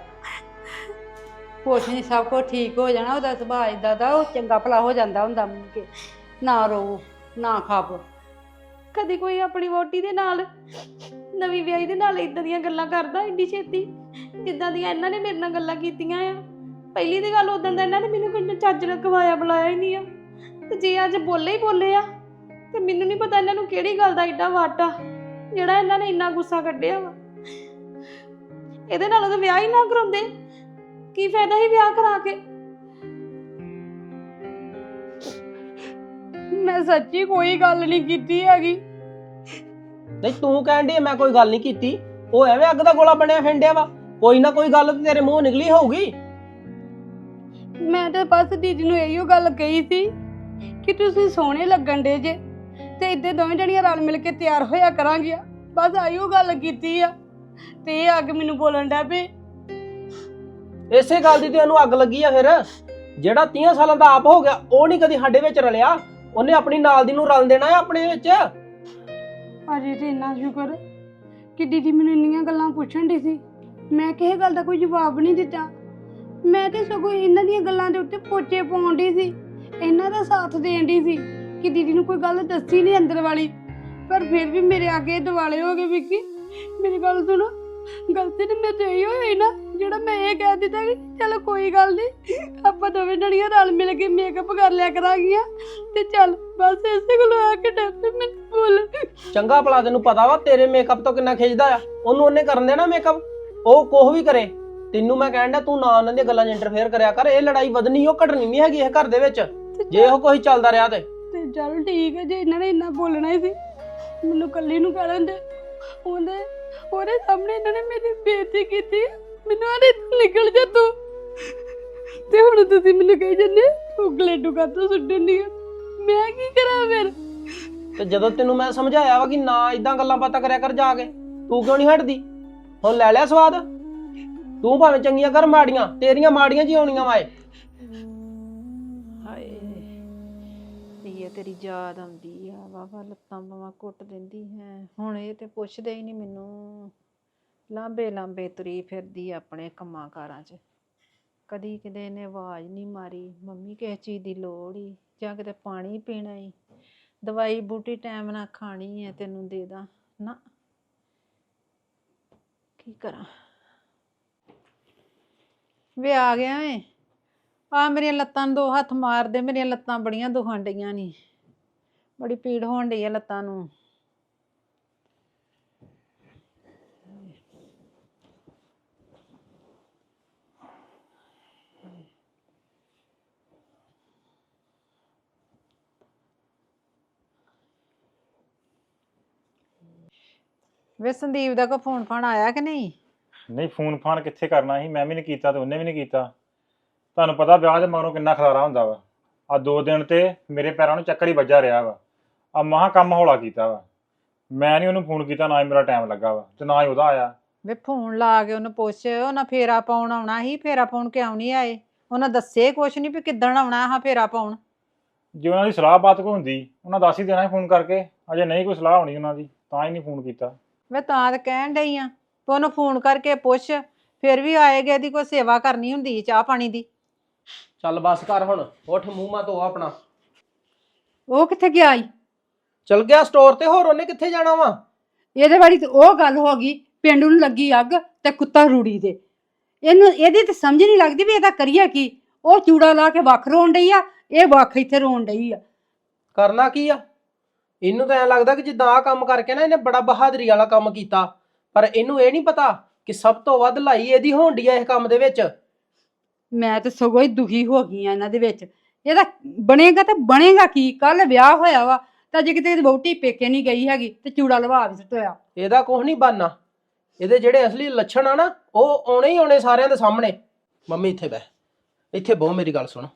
ਕੁਛ ਨਹੀਂ ਸਭ ਕੁਝ ਠੀਕ ਹੋ ਜਾਣਾ ਉਹਦਾ ਸੁਭਾਅ ਏਦਾਂ ਦਾ ਉਹ ਚੰਗਾ ਭਲਾ ਹੋ ਜਾਂਦਾ ਹੁੰਦਾ ਮੁੜ ਕੇ। ਨਾ ਰੋ ਨਾ ਖਾਪ ਕਦੀ ਕੋਈ ਆਪਣੀ ਵੋਟੀ ਦੇ ਨਾਲ ਨਵੀਂ ਵਿਆਹੀ ਦੇ ਨਾਲ ਇਦਾਂ ਦੀਆਂ ਗੱਲਾਂ ਕਰਦਾ ਇੰਨੀ ਛੇਤੀ? ਜਿੱਦਾਂ ਦੀਆਂ ਇਹਨਾਂ ਨੇ ਮੇਰੇ ਨਾਲ ਗੱਲਾਂ ਕੀਤੀਆਂ ਆ। ਪਹਿਲੀ ਦੀ ਗੱਲ ਉਦੋਂ ਦਾ ਇਹਨਾਂ ਨੇ ਮੈਨੂੰ ਕੋਈ ਚੱਜ ਨਾਲ ਕਵਾਇਆ ਬੁਲਾਇਆ ਹੀ ਨਹੀਂ ਆ। ਤੇ ਜੇ ਅੱਜ ਬੋਲੇ ਹੀ ਬੋਲੇ ਆ, ਤੇ ਮੈਨੂੰ ਨਹੀਂ ਪਤਾ ਇਹਨਾਂ ਨੂੰ ਕਿਹੜੀ ਗੱਲ ਦਾ ਏਡਾ ਵਾਟਾ ਜਿਹੜਾ ਇਹਨਾਂ ਨੇ ਇੰਨਾ ਗੁੱਸਾ ਕੱਢਿਆ ਵਾ। ਇਹਦੇ ਨਾਲ ਤਾਂ ਵਿਆਹ ਹੀ ਨਾ ਕਰਾਉਂਦੇ। ਕੀ ਫਾਇਦਾ ਹੀ ਵਿਆਹ ਕਰਾ ਕੇ? ਮੈਂ ਸੱਚੀ ਕੋਈ ਗੱਲ ਨਹੀਂ ਕੀਤੀ ਹੈਗੀ। ਨਹੀਂ ਤੂੰ ਕਹਿਣ ਡਈ ਮੈਂ ਕੋਈ ਗੱਲ ਨਹੀਂ ਕੀਤੀ। ਉਹ ਐਵੇਂ ਅੱਗ ਦਾ ਗੋਲਾ ਬਣਿਆ ਫਿੰਡਿਆ ਵਾ। ਕੋਈ ਨਾ ਕੋਈ ਗੱਲ ਤੇ ਤੇਰੇ ਮੂੰਹ ਨਿਕਲੀ ਹੋਊਗੀ। ਮੈਂ ਤਾਂ ਬਸ ਦੀਦੀ ਨੂੰ ਇਹੋ ਗੱਲ ਕਹੀ ਸੀ ਕਿ ਤੁਸੀਂ ਸੋਹਣੇ ਲੱਗਣ ਦੇ ਜੇ ਤੇ ਇੱਦੇ ਦੋਵੇਂ ਜਣੀਆਂ ਰਲ ਮਿਲ ਕੇ ਤਿਆਰ ਹੋਇਆ ਕਰਾਂਗੀਆਂ। ਬਸ ਆਈਓ ਗੱਲ ਕੀਤੀ ਆ ਤੇ ਇਹ ਅੱਗ ਮੈਨੂੰ ਬੋਲਣ ਡੈ ਪਏ ਇਸੇ ਗੱਲ ਦੀ ਤੇ ਉਹਨੂੰ ਅੱਗ ਲੱਗੀ ਆ ਫਿਰ। ਜਿਹੜਾ 30 ਸਾਲਾਂ ਦਾ ਆਪ ਹੋ ਗਿਆ ਉਹ ਨਹੀਂ ਕਦੀ ਸਾਡੇ ਵਿੱਚ ਰਲਿਆ। ਉਹਨੇ ਆਪਣੀ ਨਾਲ ਦੀ ਨੂੰ ਰਲ ਦੇਣਾ ਹੈ ਆਪਣੇ ਵਿੱਚ। ਅਜੇ ਤੇ ਇੰਨਾ ਸ਼ੁਕਰ ਕਿ ਦੀਦੀ ਮੈਨੂੰ ਇੰਨੀਆਂ ਗੱਲਾਂ ਪੁੱਛਣ ਦੀ ਸੀ। ਮੈਂ ਕਿਸੇ ਗੱਲ ਦਾ ਕੋਈ ਜਵਾਬ ਨਹੀਂ ਦਿੱਤਾ। ਮੈਂ ਤੇ ਸਗੋਂ ਇਹਨਾਂ ਦੀਆਂ ਗੱਲਾਂ ਦੇ ਉੱਤੇ ਪੋਚੇ ਪਾਉਣ ਦੀ ਸੀ। ਇਹਨਾਂ ਦਾ ਸਾਥ ਦੇਣ ਦੀ ਸੀ ਕਿ ਦੀਦੀ ਨੂੰ ਕੋਈ ਗੱਲ ਦੱਸੀ ਨਹੀਂ ਅੰਦਰ ਵਾਲੀ। ਪਰ ਫਿਰ ਵੀ ਮੇਰੇ ਅੱਗੇ ਦਿਵਾਲੇ ਹੋ ਗਏ ਵਿੱਕੀ। ਮੇਰੀ ਗੱਲ ਸੁਣੋ ਗਲਤੀ ਤੇ ਮੇਰੇ ਤੋਂ ਹੀ ਹੋਈ ਨਾ ਜਿਹੜਾ ਮੈਂ ਇਹ ਕਹਿ ਦਿੱਤਾ ਕਿ ਚਲੋ ਕੋਈ ਗੱਲ ਨਹੀਂ ਆਪਾਂ ਦੋਵੇਂ ਜਣੀਆਂ ਰਲ ਮਿਲ ਕੇ ਮੇਕਅਪ ਕਰ ਲਿਆ ਕਰਾਂਗੀਆਂ। ਤੇ ਚੱਲ ਬਸ ਇਸੇ ਕੋਲ ਆ ਕੇ ਡਰ ਮੈਨੂੰ ਬੋਲ ਚੰਗਾ ਭਲਾ ਤੈਨੂੰ ਪਤਾ ਵਾ ਤੇਰੇ ਮੇਕਅਪ ਤੋਂ ਕਿੰਨਾ ਖਿੱਚਦਾ ਆ। ਉਹਨੂੰ ਉਹਨੇ ਕਰਨ ਦੇਣਾ ਮੇਕਅਪ ਉਹ ਕੋਹ ਵੀ ਕਰੇ। ਤੈਨੂੰ ਮੈਂ ਕਹਿਣ ਡਿਆ ਤੂੰ ਨਾ ਉਹਨਾਂ ਦੀਆਂ ਗੱਲਾਂ 'ਚ ਇੰਟਰਫੇਅਰ ਕਰਿਆ ਕਰ। ਇਹ ਲੜਾਈ ਵਧਣੀ ਉਹ ਘਟਣੀ ਨਹੀਂ ਹੈਗੀ ਇਹ ਘਰ ਦੇ ਵਿੱਚ। ਜੇ ਉਹ ਕੋਈ ਚੱਲਦਾ ਰਿਹਾ ਤੇ। ਤੇ ਚੱਲ ਠੀਕ ਹੈ ਜੇ ਇਹਨਾਂ ਨੇ ਇੰਨਾ ਬੋਲਣਾ ਹੀ ਸੀ। ਮੈਨੂੰ ਕੱਲੀ ਨੂੰ ਕਰਨ ਦੇ ਉਹਦੇ ਉਹਦੇ ਸਾਹਮਣੇ ਇਹਨਾਂ ਨੇ ਮੇਰੀ ਬੇਇੱਜ਼ਤੀ ਕੀਤੀ ਮੈਨੂੰ ਆਦੇ ਨਿਕਲ ਜਾ ਤੂੰ। ਤੇ ਹੁਣ ਤੁਸੀਂ ਮੈਨੂੰ ਕਹੀ ਜੰਨੇ ਤੂੰ ਗਲੇਡੂ ਕਾਤੋਂ ਸੁੱਟਣ ਦੀ ਮੈਂ ਕੀ ਕਰਾਂ ਫਿਰ? ਤੇ ਜਦੋਂ ਤੈਨੂੰ ਮੈਂ ਸਮਝਾਇਆ ਵਾ ਕਿ ਨਾ ਇਦਾਂ ਗੱਲਾਂ ਬਾਤਾਂ ਕਰਿਆ ਕਰ ਜਾ ਕੇ ਤੂੰ ਕਿਉਂ ਨਹੀਂ ਹਟਦੀ? ਹੁਣ ਲੈ ਲਿਆ ਸਵਾਦ। ਤੂੰ ਭਾਵੇਂ ਚੰਗੀਆਂ ਕਰ ਮਾੜੀਆਂ ਤੇਰੀਆਂ ਮਾੜੀਆਂ ਜੀ ਆਉਣੀਆਂ ਵਾਏ ਹਾਏ ਇਹ ਤੇਰੀ ਯਾਦ ਆਉਂਦੀ ਆ ਵਾਵਾ ਲੱਤਾਂ ਬਾਵਾਂ ਕੁੱਟ ਦਿੰਦੀ ਹੈ। ਹੁਣ ਇਹ ਤੇ ਪੁੱਛਦੇ ਹੀ ਨਹੀਂ ਮੈਨੂੰ। ਲਾਂਬੇ ਲਾਂਬੇ ਤੁਰੀ ਫਿਰਦੀ ਆਪਣੇ ਕੰਮਾਂ ਕਾਰਾਂ 'ਚ। ਕਦੀ ਕਿਤੇ ਇਹਨੇ ਆਵਾਜ਼ ਨਹੀਂ ਮਾਰੀ, ਮੰਮੀ ਕਿਸੇ ਚੀਜ਼ ਦੀ ਲੋੜ ਹੀ ਜਾਂ ਕਿਤੇ ਪਾਣੀ ਪੀਣਾ ਹੀ ਦਵਾਈ ਬੂਟੀ ਟਾਈਮ ਨਾਲ ਖਾਣੀ ਹੈ ਤੈਨੂੰ ਦੇ ਦਾਂ। ਨਾ, ਕੀ ਕਰਾਂ? ਵੇ ਆ ਗਿਆ ਏ। ਆ ਮੇਰੀਆਂ ਲੱਤਾਂ ਨੂੰ ਦੋ ਹੱਥ ਮਾਰ ਦੇ, ਮੇਰੀਆਂ ਲੱਤਾਂ ਬੜੀਆਂ ਦੁਖਣ ਡਈਆਂ ਨੇ। ਬੜੀ ਪੀੜ ਹੋਣ ਡਈ ਆ ਲੱਤਾਂ ਨੂੰ। ਵੇ ਸੰਦੀਪ ਦਾ ਕੋ ਫੋਨ ਫਾਨ ਆਇਆ ਕਿ ਨਹੀਂ? ਨਹੀਂ ਫੋਨ ਫਾਨ ਕਿੱਥੇ ਕਰਨਾ ਸੀ? ਮੈਂ ਵੀ ਨਹੀਂ ਕੀਤਾ ਤੇ ਉਹਨੇ ਵੀ ਨਹੀਂ ਕੀਤਾ। ਤੁਹਾਨੂੰ ਪਤਾ ਵਿਆਹ ਦੇ ਮਗਰੋਂ ਕਿੰਨਾ ਖਲਾਰਾ ਹੁੰਦਾ ਵਾ। ਆ ਦੋ ਦਿਨ ਤੇ ਮੇਰੇ ਪੈਰਾਂ ਨੂੰ ਚੱਕਰ ਹੀ ਵੱਜਾ ਰਿਹਾ ਵਾ। ਆ ਮਹਾ ਕੰਮ ਹੌਲਾ ਕੀਤਾ ਵਾ। ਮੈਂ ਨਹੀਂ ਉਹਨੂੰ ਫੋਨ ਕੀਤਾ ਨਾ ਹੀ ਮੇਰਾ ਟਾਈਮ ਲੱਗਾ ਵਾ ਤੇ ਨਾ ਹੀ ਉਹਦਾ ਆਇਆ। ਵੇ ਫੋਨ ਲਾ ਕੇ ਉਹਨੂੰ ਪੁੱਛ ਉਹਨਾਂ ਫੇਰਾ ਪਾਉਣ ਆਉਣਾ ਸੀ? ਫੇਰਾ ਪਾਉਣ ਕਿਉਂ ਨਹੀਂ ਆਏ? ਉਹਨਾਂ ਦੱਸੇ ਕੁਛ ਨਹੀਂ ਵੀ ਕਿੱਦਣ ਆਉਣਾ ਹਾਂ ਫੇਰਾ ਪਾਉਣ? ਜੇ ਉਹਨਾਂ ਦੀ ਸਲਾਹ ਬਾਤ ਕੋਈ ਹੁੰਦੀ ਉਹਨਾਂ ਦੱਸ ਹੀ ਦੇਣਾ ਸੀ ਫੋਨ ਕਰਕੇ। ਅਜੇ ਨਹੀਂ ਕੋਈ ਸਲਾਹ ਹੋਣੀ ਉਹਨਾਂ ਦੀ ਤਾਂ ਹੀ ਨਹੀਂ ਫੋਨ ਕੀਤਾ। ਮੈਂ ਤਾਂ ਤਾਂ ਕਹਿਣ ਡਈ ਆ ਤੂੰ ਉਹਨੂੰ ਫੋਨ ਕਰਕੇ ਪੁੱਛ ਫਿਰ ਵੀ ਆਏਗਾ ਇਹਦੀ ਕੋਈ ਸੇਵਾ ਕਰਨੀ ਹੁੰਦੀ ਚਾਹ ਪਾਣੀ ਦੀ। ਚੱਲ ਬਸ ਕਰ ਹੁਣ ਉੱਠ ਮੂੰਹ ਮਾ ਧੋ ਆਪਣਾ। ਉਹ ਕਿੱਥੇ ਗਿਆ ਈ? ਚਲ ਗਿਆ ਸਟੋਰ ਤੇ ਹੋਰ ਉਹਨੇ ਕਿੱਥੇ ਜਾਣਾ ਵਾ? ਇਹਦੇ ਵਾਲੀ ਤੇ ਉਹ ਗੱਲ ਹੋ ਗਈ ਪਿੰਡ ਨੂੰ ਲੱਗੀ ਅੱਗ ਤੇ ਕੁੱਤਾ ਰੂੜੀ ਦੇ। ਇਹਨੂੰ ਇਹਦੀ ਤੇ ਸਮਝ ਨਹੀਂ ਲੱਗਦੀ ਵੀ ਇਹਦਾ ਕਰੀਏ ਕੀ। ਉਹ ਚੂੜਾ ਲਾ ਕੇ ਵੱਖ ਰੋਣ ਡਈ ਆ ਇਹ ਵੱਖ ਇੱਥੇ ਰੋਣ ਡਈ ਆ। ਕਰਨਾ ਕੀ ਆ? ਇਹਨੂੰ ਤਾਂ ਐ ਲੱਗਦਾ ਕਿ ਜਿੱਦਾਂ ਆ ਕੰਮ ਕਰਕੇ ਨਾ ਇਹਨੇ ਬੜਾ ਬਹਾਦਰੀ ਵਾਲਾ ਕੰਮ ਕੀਤਾ। ਪਰ ਇਹਨੂੰ ਇਹ ਨਹੀਂ ਪਤਾ ਕਿ ਸਭ ਤੋਂ ਵੱਧ ਲਾਈ ਇਹਦੀ ਹੋਣਡੀ ਆ ਇਸ ਕੰਮ ਦੇ ਵਿੱਚ। ਮੈਂ ਤੇ ਸਗੋਂ ਹੀ ਦੁਖੀ ਹੋ ਗਈ ਆ ਇਹਨਾਂ ਦੇ ਵਿੱਚ। ਇਹਦਾ ਬਣੇਗਾ ਤੇ ਬਣੇਗਾ ਕੀ? ਕੱਲ ਵਿਆਹ ਹੋਇਆ ਵਾ ਤਾਂ ਜੇ ਕਿਤੇ ਵਹੁਟੀ ਪੇਕੇ ਨਹੀਂ ਗਈ ਹੈਗੀ ਤੇ ਚੂੜਾ ਲਵਾ ਵੀ ਸੁੱਟਿਆ। ਇਹਦਾ ਕੁਝ ਨਹੀਂ ਬਣਨਾ। ਇਹਦੇ ਜਿਹੜੇ ਅਸਲੀ ਲੱਛਣ ਆ ਨਾ ਉਹ ਆਉਣੇ ਹੀ ਆਉਣੇ ਸਾਰਿਆਂ ਦੇ ਸਾਹਮਣੇ। ਮੰਮੀ ਇੱਥੇ ਬਹਿ। ਇੱਥੇ ਬਹੁ ਮੇਰੀ ਗੱਲ ਸੁਣ।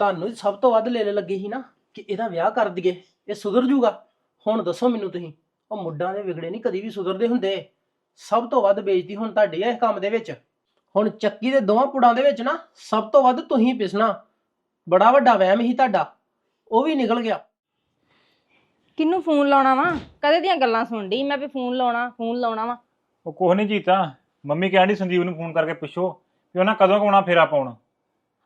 ਤੁਹਾਨੂੰ ਸਭ ਤੋਂ ਵੱਧ ਲੇਲੇ ਲੱਗੀ ਸੀ ਨਾ ਕਿ ਇਹਦਾ ਵਿਆਹ ਕਰ ਦਈਏ। ਇਹ ਸੁਧਰ ਜੂਗਾ। ਹੁਣ ਦੱਸੋ ਮੈਨੂੰ ਤੁਸੀਂ ਉਹ ਮੁੱਢਾਂ ਦੇ ਵਿਗੜੇ ਨਹੀਂ ਕਦੀ ਵੀ ਸੁਧਰਦੇ ਹੁੰਦੇ? ਸਭ ਤੋਂ ਵੱਧ ਬੇਇੱਜ਼ਤੀ ਹੁਣ ਤੁਹਾਡੀ ਆ ਇਸ ਕੰਮ ਦੇ ਵਿੱਚ। ਹੁਣ ਚੱਕੀ ਦੇ ਦੋਵਾਂ ਪੁੜਾਂ ਦੇ ਵਿੱਚ ਨਾ ਸਭ ਤੋਂ ਵੱਧ ਤੁਸੀਂ ਪਿਸਣਾ। ਬੜਾ ਵੱਡਾ ਵਹਿਮ ਹੀ ਤੁਹਾਡਾ। ਉਹ ਵੀ ਨਿਕਲ ਗਿਆ। ਕਿਹਨੂੰ ਫੋਨ ਲਾਉਣਾ ਵਾ? ਕਦੇ ਦੀਆਂ ਗੱਲਾਂ ਸੁਣ ਡਈ? ਮੈਂ ਵੀ ਫੋਨ ਲਾਉਣਾ ਫੋਨ ਲਾਉਣਾ ਵਾ। ਉਹ ਕੁਛ ਨਹੀਂ ਜੀਤਾ। ਮੰਮੀ ਕਹਿੰਦੀ ਸੰਦੀਪ ਨੂੰ ਫੋਨ ਕਰਕੇ ਪੁੱਛੋ ਕਿ ਉਹਨਾਂ ਕਦੋਂ ਕੋਣਾ ਫੇਰਾ ਪਾਉਣ।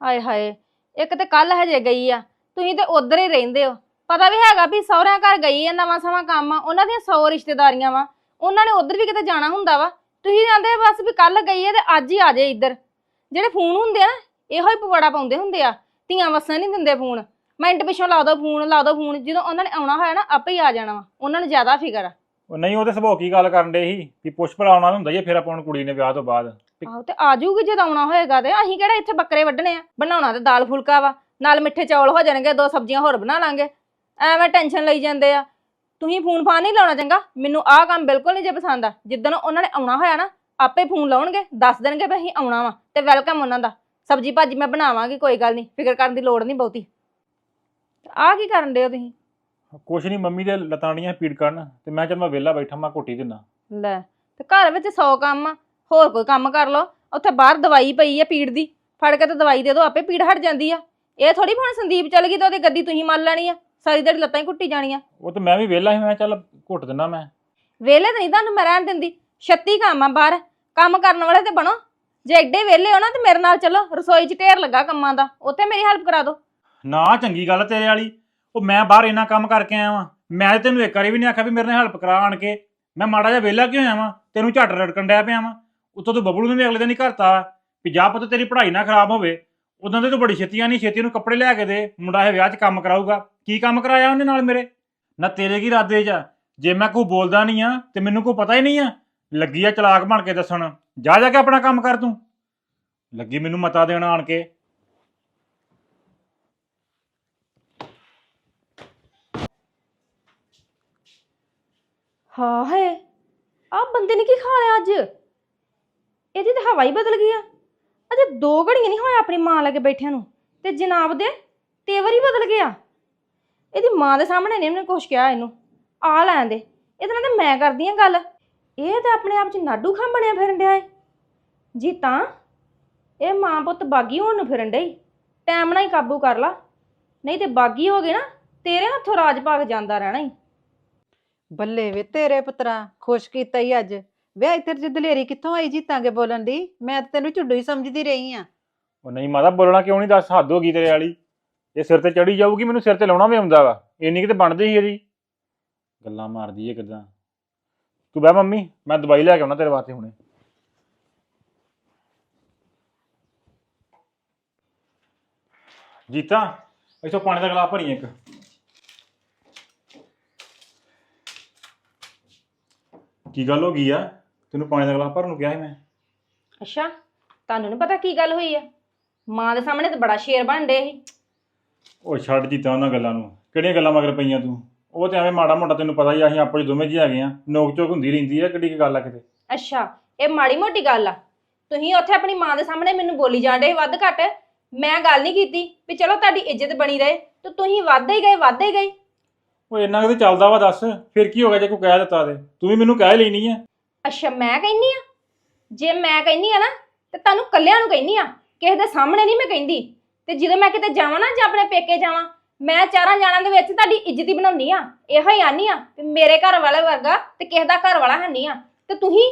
ਹਾਏ ਹਾਏ ਇੱਕ ਤੇ ਕੱਲ ਹਜੇ ਗਈ ਆ। ਤੁਸੀਂ ਤੇ ਉਧਰ ਹੀ ਰਹਿੰਦੇ ਹੋ। ਪਤਾ ਵੀ ਹੈਗਾ ਵੀ ਸਹੁਰਿਆਂ ਘਰ ਗਈ ਆ ਨਵਾਂ ਸਮਾਂ ਕੰਮ ਆ ਉਹਨਾਂ ਦੀਆਂ 100 ਰਿਸ਼ਤੇਦਾਰੀਆਂ ਵਾ। ਉਹਨਾਂ ਨੇ ਉਧਰ ਵੀ ਕਿਤੇ ਜਾਣਾ ਹੁੰਦਾ ਵਾ। ਤੁਸੀਂ ਜਾਂਦੇ ਬਸ ਵੀ ਕੱਲ ਗਈ ਆ ਤੇ ਅੱਜ ਹੀ ਆ ਜਾਏ ਇੱਧਰ। ਜਿਹੜੇ ਫੋਨ ਹੁੰਦੇ ਆ ਨਾ ਇਹੋ ਹੀ ਪਵਾੜਾ ਪਾਉਂਦੇ ਹੁੰਦੇ ਆ। ਧੀਆਂ ਵਸਾਂ ਨਹੀਂ ਦਿੰਦੇ ਫੋਨ। ਮਿੰਟ ਪਿੱਛੋਂ ਲਾ ਦੋ ਫੋਨ ਲਾ ਦੋ ਫੋਨ। ਜਦੋਂ ਉਹਨਾਂ ਨੇ ਆਉਣਾ ਹੋਇਆ ਨਾ ਆਪੇ ਹੀ ਆ ਜਾਣਾ ਵਾ। ਉਹਨਾਂ ਨੂੰ ਜ਼ਿਆਦਾ ਫਿਕਰ ਆ। ਉਹ ਨਹੀਂ ਉਹਦੇ ਸੁਭਾਅ ਕੀ ਗੱਲ ਕਰਨ ਦੇ ਸੀ ਵੀ ਪੁੱਛ ਭਲਾਉਣਾ ਹੁੰਦਾ ਹੀ ਫੇਰਾ ਪਾਉਣ ਕੁੜੀ ਨੇ ਵਿਆਹ ਤੋਂ ਬਾਅਦ। ਆਹੋ ਤੇ ਆ ਜਾਊਗੀ ਜਦ ਆਉਣਾ ਹੋਏਗਾ ਤੇ। ਅਸੀਂ ਕਿਹੜਾ ਇੱਥੇ ਬੱਕਰੇ ਵੱਢਣੇ ਆ? ਬਣਾਉਣਾ ਤੇ ਦਾਲ ਫੁਲਕਾ ਵਾ। ਨਾਲ ਮਿੱਠੇ ਚੌਲ ਹੋ ਜਾਣਗੇ ਦੋ ਸਬਜ਼ੀਆਂ ਹੋਰ ਬਣਾ ਲਾਂਗੇ। ਐਵੇਂ ਟੈਨਸ਼ਨ ਲਈ ਜਾਂਦੇ ਆ। ਤੁਸੀਂ ਫੋਨ ਫਾਨ ਨਹੀਂ ਲਾਉਣਾ ਚੰਗਾ। ਮੈਨੂੰ ਆਹ ਕੰਮ ਬਿਲਕੁਲ ਨਹੀਂ ਜੇ ਪਸੰਦ ਆ। ਜਿੱਦਣ ਉਹਨਾਂ ਨੇ ਆਉਣਾ ਹੋਇਆ ਨਾ ਆਪੇ ਫੋਨ ਲਾਉਣਗੇ ਦੱਸ ਦੇਣਗੇ ਵੀ ਅਸੀਂ ਆਉਣਾ ਵਾ ਤੇ ਵੈਲਕਮ ਉਹਨਾਂ ਦਾ। ਸਬਜ਼ੀ ਭਾਜੀ ਮੈਂ ਬਣਾਵਾਂਗੀ ਕੋਈ ਗੱਲ ਨਹੀਂ। ਫਿਕਰ ਕਰਨ ਦੀ ਲੋੜ ਨਹੀਂ ਬਹੁਤੀ। ਆਹ ਕੀ ਕਰਨ ਦੇ ਹੋ ਤੁਸੀਂ? ਕੁਛ ਨਹੀਂ ਮੰਮੀ ਦੇ ਲਤਾਣੀਆਂ ਪੀੜ ਕਰਨ। ਤੇ ਮੈਂ ਚੱਲ ਮੈਂ ਵਿਹਲਾ ਬੈਠਾ ਮੈਂ ਘੋਟੀ ਦਿੰਦਾ। ਲੈ ਤੇ ਘਰ ਵਿੱਚ 100 ਕੰਮ ਆ। ਹੋਰ ਕੋਈ ਕੰਮ ਕਰ ਲਓ। ਉੱਥੇ ਬਾਹਰ ਦਵਾਈ ਪਈ ਆ ਪੀੜ ਦੀ। ਫੜ ਕੇ ਤੇ ਦਵਾਈ ਦੇ ਦਿਓ ਆਪੇ ਪੀੜ ਹਟ ਜਾਂਦੀ ਆ। ਇਹ ਥੋੜੀ ਹੁਣ ਸੰਦੀਪ ਚੱਲ ਗਈ ਤਾਂ ਉਹਦੀ ਗੱਦੀ ਤੁਸੀਂ ਮੰਨ ਲੈਣੀ ਆ। ਸਾਰੀ ਦਿਹਾੜੀ ਲੱਤਾਂ ਹੀ ਘੁੱਟੀ ਜਾਣੀਆਂ। ਉਹ ਤੇ ਮੈਂ ਵੀ ਵਿਹਲਾ ਸੀ ਮੈਂ ਕਿਹਾ ਚੱਲ ਘੁੱਟ ਦਿੰਦਾ ਮੈਂ। ਵਿਹਲੇ ਤਾਂ ਨਹੀਂ ਤੁਹਾਨੂੰ ਮੈਂ ਰਹਿਣ ਦਿੰਦੀ। ਛੱਤੀ ਕੰਮ ਆ ਬਾਹਰ। ਕੰਮ ਕਰਨ ਵਾਲੇ ਤੇ ਬਣੋ। ਜੇ ਐਡੇ ਵਿਹਲੇ ਹੋ ਨਾ ਤੇ ਮੇਰੇ ਨਾਲ ਚੱਲੋ। ਰਸੋਈ 'ਚ ਢੇਰ ਲੱਗਾ ਕੰਮਾਂ ਦਾ। ਉੱਥੇ ਮੇਰੀ ਹੈਲਪ ਕਰਾ ਦਿਓ। ਨਾ ਚੰਗੀ ਗੱਲ ਤੇਰੇ ਵਾਲੀ। ਉਹ ਮੈਂ ਬਾਹਰ ਇੰਨਾ ਕੰਮ ਕਰਕੇ ਆਇਆ ਵਾਂ। ਮੈਂ ਤੇ ਤੈਨੂੰ ਇੱਕ ਵਾਰੀ ਵੀ ਨਹੀਂ ਆਖਿਆ ਵੀ ਮੇਰੇ ਨਾਲ ਹੈਲਪ ਕਰਾ ਆਣ ਕੇ। ਮੈਂ ਮਾੜਾ ਜਿਹਾ ਵਿਹਲਾ ਕਿਉਂ ਆਇਆ ਵਾਂ? ਤੈਨੂੰ ਝੱਟ ਰੜਕਣ ਡਿਆ ਪਿਆ ਵਾਂ। ਉੱਤੋਂ ਤੂੰ ਬਬਲੂ ਨੂੰ ਵੀ ਅਗਲੇ ਦਿਨ ਹੀ ਘਰਤਾ ਵੀ ਜਾ ਪੁੱਤ ਤੇਰੀ ਪੜ੍ਹਾਈ ਨਾ ਖਰਾਬ ਹੋਵੇ। ਉਦੋਂ ਤੇ ਤੂੰ ਬੜੀ ਛੇਤੀਆਂ ਨਹੀਂ ਛੇਤੀ ਨੂੰ ਕੱਪੜੇ ਲੈ ਕੇ ਦੇ, ਮੁੰਡਾ ਇਹ ਵਿਆਹ 'ਚ ਕੰਮ ਕਰਾਊਗਾ। ਕੀ ਕੰਮ ਕਰਾਇਆ ਉਹਨੇ ਨਾਲ ਮੇਰੇ? ਨਾ ਤੇਰੇ ਕੀ ਇਰਾਦੇ 'ਚ ਆ? ਜੇ ਮੈਂ ਕੋਈ ਬੋਲਦਾ ਨਹੀਂ ਆ, ਤੇ ਮੈਨੂੰ ਕੋਈ ਪਤਾ ਹੀ ਨਹੀਂ ਆ। ਲੱਗੀ ਆ ਚਲਾਕ ਬਣ ਕੇ ਦੱਸਣ, ਜਾ ਜਾ ਕੇ ਆਪਣਾ ਕੰਮ ਕਰ ਤੂੰ। ਲੱਗੀ ਮੈਨੂੰ ਮਤਾ ਦੇਣ ਆਣ ਕੇ। ਹਾਂ ਹੈ ਆ ਬੰਦੇ ਨੇ ਕੀ ਖਾ ਲਿਆ ਅੱਜ? ਇਹਦੀ ਤਾਂ ਹਵਾ ਹੀ ਬਦਲ ਗਈ ਆ। ਅਜੇ ਦੋ ਘੜੀਆਂ ਨਹੀਂ ਹੋਇਆ ਆਪਣੀ ਮਾਂ ਲੱਗੇ ਬੈਠਿਆਂ ਨੂੰ। ਤੇ ਜਨਾਬ ਦੇ ਤੇਵਰ ਹੀ ਬਦਲ ਗਿਆ। ਇਹਦੀ ਮਾਂ ਦੇ ਸਾਹਮਣੇ ਨੇ ਉਹਨੇ ਕੁਛ ਕਿਹਾ ਇਹਨੂੰ। ਆ ਲੈਣ ਦੇ। ਇਹਦੇ ਨਾਲ ਤਾਂ ਮੈਂ ਕਰਦੀ ਆ ਗੱਲ। ਇਹ ਤਾਂ ਆਪਣੇ ਆਪ 'ਚ ਨਾਡੂ ਖਾਂ ਬਣਿਆ ਫਿਰਨ ਡਿਆ ਏ। ਜੀ ਤਾਂ ਇਹ ਮਾਂ ਪੁੱਤ ਬਾਗੀ ਹੋਣ ਨੂੰ ਫਿਰਨ ਡਈ। ਟਾਈਮ ਨਾਲ ਹੀ ਕਾਬੂ ਕਰ ਲਾ। ਨਹੀਂ ਤੇ ਬਾਗੀ ਹੋ ਗਏ ਨਾ, ਤੇਰੇ ਹੱਥੋਂ ਰਾਜ ਭਾਗ ਜਾਂਦਾ ਰਹਿਣਾ ਈ। ਬੱਲੇ ਵੇ ਤੇਰੇ ਪੁੱਤਰਾ, ਖੁਸ਼ ਕੀਤਾ ਹੀ ਅੱਜ। ਵੇ ਇੱਧਰ ਚ ਦਲੇਰੀ ਕਿੱਥੋਂ ਆਈ ਜੀਤਾਂਗੇ ਬੋਲਣ ਦੀ? ਮੈਂ ਤਾਂ ਤੈਨੂੰ ਝੁੱਡੂ ਹੀ ਸਮਝਦੀ ਰਹੀ ਆ। ਉਹ ਨਹੀਂ ਮਾਤਾ ਬੋਲਣਾ ਕਿਉਂ ਨਹੀਂ? ਦੱਸ ਹੱਦ ਹੋ ਗਈ ਤੇਰੇ ਵਾਲੀ। ਇਹ ਸਿਰ ਤੇ ਚੜੀ ਜਾਊਗੀ ਮੈਨੂੰ ਸਿਰ ਤੇ ਲਾਉਣਾ ਵੀ ਆਉਂਦਾ ਵਾ। ਇੰਨੀ ਕਿਤੇ ਬਣਦੀ ਸੀ ਇਹਦੀ। ਗੱਲਾਂ ਮਾਰਦੀ ਏ ਕਿਦਾਂ? ਤੂੰ ਬਹਿ ਮੰਮੀ ਮੈਂ ਦਵਾਈ ਲੈ ਕੇ ਆਉਣਾ ਤੇਰੇ ਵਾਸਤੇ ਹੁਣੇ। ਜੀਤਾ ਇੱਥੋਂ ਪਾਣੀ ਦਾ ਗਲਾਸ ਭਰੀ ਇੱਕ। ਕੀ ਗੱਲ ਹੋ ਗਈ ਆ? ਤੈਨੂੰ ਪਾਣੀ ਦਾ ਗਲਾਸ ਭਰਨ ਨੂੰ ਕਿਹਾ ਸੀ ਮੈਂ। ਅੱਛਾ ਤੁਹਾਨੂੰ ਨੀ ਪਤਾ ਕੀ ਗੱਲ ਹੋਈ ਆ? ਮਾਂ ਦੇ ਸਾਹਮਣੇ ਤਾਂ ਬੜਾ ਸ਼ੇਰ ਬਣ ਡੇ ਸੀ। ਉਹ ਛੱਡ ਜੀਤਾ ਉਹਨਾਂ ਗੱਲਾਂ ਨੂੰ। ਕਿਹੜੀਆਂ ਗੱਲਾਂ ਮਗਰ ਪਈਆਂ ਤੂੰ? ਉਹ ਤੇ ਐਵੇਂ ਮਾੜਾ ਮੋਟਾ ਤੈਨੂੰ ਪਤਾ ਹੀ ਆ, ਅਸੀਂ ਆਪੋ ਚ ਦੋਵੇਂ ਜੀ ਹੈਗੇ ਆ। ਨੋਕ ਝੋਕ ਹੁੰਦੀ ਰਹਿੰਦੀ ਆ ਕਿੱਡੀ ਕੀ ਗੱਲ ਆ ਕਿਤੇ। ਅੱਛਾ ਇਹ ਮਾੜੀ ਮੋਟੀ ਗੱਲ ਆ। ਤੁਸੀਂ ਉੱਥੇ ਆਪਣੀ ਮਾਂ ਦੇ ਸਾਹਮਣੇ ਮੈਨੂੰ ਬੋਲੀ ਜਾਂਦੇ ਵੱਧ ਘੱਟ। ਮੈਂ ਗੱਲ ਨਹੀਂ ਕੀਤੀ ਵੀ ਚਲੋ ਤੁਹਾਡੀ ਇੱਜ਼ਤ ਬਣੀ ਰਹੇ ਤੇ ਤੁਸੀਂ ਵੱਧਦੇ ਹੀ ਗਏ ਵੱਧਦੇ ਹੀ ਗਏ। ਉਹ ਇੰਨਾ ਕਿਤੇ ਚੱਲਦਾ ਵਾ ਦੱਸ ਫਿਰ ਕੀ ਹੋ ਗਿਆ ਜੇ ਕੋਈ ਕਹਿ ਦਿੱਤਾ ਤੇ? ਤੂੰ ਵੀ ਮੈਨੂੰ ਕਹਿ ਲੈਣੀ ਆ। ਅੱਛਾ ਮੈਂ ਕਹਿੰਨੀ ਆ? ਜੇ ਮੈਂ ਕਹਿੰਨੀ ਆ ਨਾ ਤੇ ਤੁਹਾਨੂੰ ਕੱਲਿਆਂ ਨੂੰ ਕਹਿੰਨੀ ਆ? ਕਿਸੇ ਦੇ ਸਾਹਮਣੇ ਨਹੀਂ ਮੈਂ ਕਹਿੰਦੀ। ਤੇ ਜਦੋਂ ਮੈਂ ਕਿਤੇ ਜਾਵਾਂ ਨਾ ਜਾਂ ਆਪਣੇ ਪੇਕੇ ਜਾਵਾਂ ਮੈਂ ਚਾਰਾਂ ਜਾਣਾਂ ਦੇ ਵਿੱਚ ਤੁਹਾਡੀ ਇੱਜ਼ਤ ਹੀ ਬਣਾਉਣੀ ਆ। ਇਹੋ ਹੀ ਆਨੀ ਆ ਵੀ ਮੇਰੇ ਘਰ ਵਾਲੇ ਵਰਗਾ ਤੇ ਕਿਸੇ ਦਾ ਘਰ ਵਾਲਾ ਹੈ ਨਹੀਂ ਆ। ਤੇ ਤੁਸੀਂ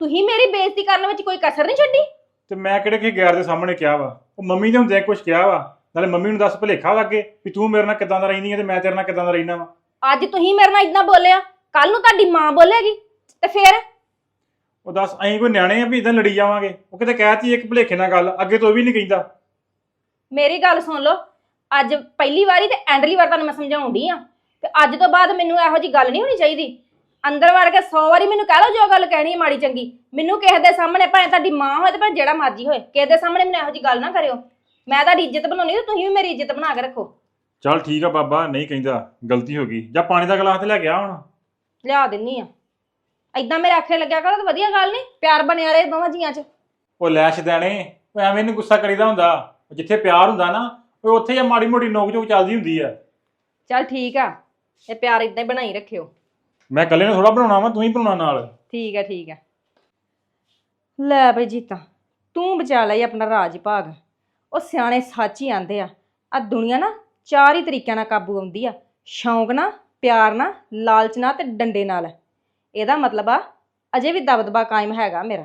ਤੁਸੀਂ ਮੇਰੀ ਬੇਇੱਜ਼ਤੀ ਕਰਨ ਵਿੱਚ ਕੋਈ ਕਸਰ ਨਹੀਂ ਛੱਡੀ? ਤੇ ਮੈਂ ਕਿਹੜੇ ਕਿ ਗੈਰ ਦੇ ਸਾਹਮਣੇ ਕਿਹਾ ਵਾ? ਉਹ ਮੰਮੀ ਦੇ ਹੁੰਦਿਆਂ ਕੁਝ ਕਿਹਾ ਵਾ? ਨਾਲੇ ਮੰਮੀ ਨੂੰ ਦੱਸ ਭੁਲੇਖਾ ਲੱਗੇ ਵੀ ਤੂੰ ਮੇਰੇ ਨਾਲ ਕਿਦਾਂ ਦਾ ਰਹਿੰਦੀ ਹੈ ਤੇ ਮੈਂ ਤੇਰੇ ਨਾਲ ਕਿਦਾਂ ਦਾ ਰਹਿਣਾ ਵਾ? ਅੱਜ ਤੁਸੀਂ ਮੇਰੇ ਨਾਲ ਇਦਾਂ ਬੋਲਿਆ ਕੱਲ ਨੂੰ ਤੁਹਾਡੀ ਮਾਂ ਬੋਲੇਗੀ। ਤੇ ਫਿਰ ਉਹ ਦੱਸ ਅਸੀਂ ਕੋਈ ਨਿਆਣੇ ਆ ਵੀ ਇਦਾਂ ਲੜੀ ਜਾਵਾਂਗੇ। ਉਹ ਕਿਤੇ ਕਹਿਤੀ ਇੱਕ ਭੁਲੇਖੇ ਨਾਲ ਗੱਲ ਅੱਗੇ ਤੋਂ ਉਹ ਵੀ ਨਹੀਂ ਕਹਿੰਦਾ। ਮੇਰੀ ਗੱਲ ਸੁਣ ਲਓ ਅੱਜ ਪਹਿਲੀ ਵਾਰੀ ਤੇ ਐਂਡਲੀ ਵਾਰ ਤੁਹਾਨੂੰ ਮੈਂ ਸਮਝਾਉਂਦੀ ਆ। ਤੇ ਅੱਜ ਤੋਂ ਬਾਅਦ ਮੈਨੂੰ ਇਹੋ ਜੀ ਗੱਲ ਨਹੀਂ ਹੋਣੀ ਚਾਹੀਦੀ। ਅੰਦਰ ਵੜ ਕੇ 100 ਵਾਰੀ ਮੈਨੂੰ ਕਹਿ ਲਓ ਜੋ ਗੱਲ ਕਹਿਣੀ ਹੈ ਮਾੜੀ ਚੰਗੀ। ਮੈਨੂੰ ਕਿਸੇ ਦੇ ਸਾਹਮਣੇ ਭਾਵੇਂ ਤੁਹਾਡੀ ਮਾਂ ਹੋਏ ਤੇ ਭਾਵੇਂ ਜਿਹੜਾ ਮਰਜ਼ੀ ਹੋਏ ਕਿਸੇ ਦੇ ਸਾਹਮਣੇ ਮੈਨੂੰ ਇਹੋ ਜੀ ਗੱਲ ਨਾ ਕਰਿਓ। ਮੈਂ ਤੁਹਾਡੀ ਇੱਜ਼ਤ ਬਣਾਉਣੀ ਤੇ ਤੁਸੀਂ ਵੀ ਮੇਰੀ ਇੱਜ਼ਤ ਬਣਾ ਕੇ ਰੱਖੋ। ਚੱਲ ਠੀਕ ਆ ਬਾਬਾ ਨਹੀਂ ਕਹਿੰਦਾ ਗਲਤੀ ਹੋ ਗਈ। ਜਾਂ ਪਾਣੀ ਦਾ ਗਲਾਸ ਤੇ ਲੈ ਗਿਆ ਹੁਣ। ਲਿਆ ਦਿੰਨੀ ਆ। ਐਦਾਂ ਮੇਰੇ ਆਖੇ ਲੱਗਿਆ ਕਰੋ ਤਾਂ ਵਧੀਆ ਗੱਲ ਨਹੀਂ ਪਿਆਰ ਬਣਿਆ ਰਹੇ ਦੋਵਾਂ ਜੀਆਂ 'ਚ। ਉਹ ਲੈਸ਼ ਦੇਣੇ ਉਹ ਐਵੇਂ ਨਹੀਂ ਗੁੱਸਾ ਕਰੀਦਾ ਹੁੰਦਾ। ਉਹ ਜਿੱਥੇ ਪਿਆਰ ਹੁੰਦਾ ਨਾ ਉਹ ਉੱਥੇ ਜਾਂ ਮਾੜੀ ਮੋਟੀ ਨੋਕ ਝੋਕ ਚੱਲਦੀ ਹੁੰਦੀ ਆ। ਚੱਲ ਠੀਕ ਆ ਇਹ ਪਿਆਰ ਇਦਾਂ ਹੀ ਬਣਾਈ ਰੱਖਿਓ। ਮੈਂ ਇਕੱਲੇ ਨੂੰ ਥੋੜਾ ਬਣਾਉਣਾ ਵਾ ਤੂੰ ਹੀ ਬਣਾਉਣਾ ਨਾਲ। ਠੀਕ ਹੈ ਠੀਕ ਹੈ ਲੈ ਬਈ ਜੀਤਾ ਤੂੰ ਬਚਾ ਲਈ ਆਪਣਾ ਰਾਜ ਭਾਗ। ਉਹ ਸਿਆਣੇ ਸੱਚ ਹੀ ਆਂਦੇ ਆ। ਆ ਦੁਨੀਆ ਨਾ ਚਾਰ ਹੀ ਤਰੀਕਿਆਂ ਨਾਲ ਕਾਬੂ ਆਉਂਦੀ ਆ। ਸ਼ੌਂਕ ਨਾਲ ਪਿਆਰ ਨਾਲ ਲਾਲਚ ਨਾਲ ਤੇ ਡੰਡੇ ਨਾਲ। ਇਹਦਾ ਮਤਲਬ ਆ ਅਜੇ ਵੀ ਦਬਦਬਾ ਕਾਇਮ ਹੈਗਾ ਮੇਰਾ।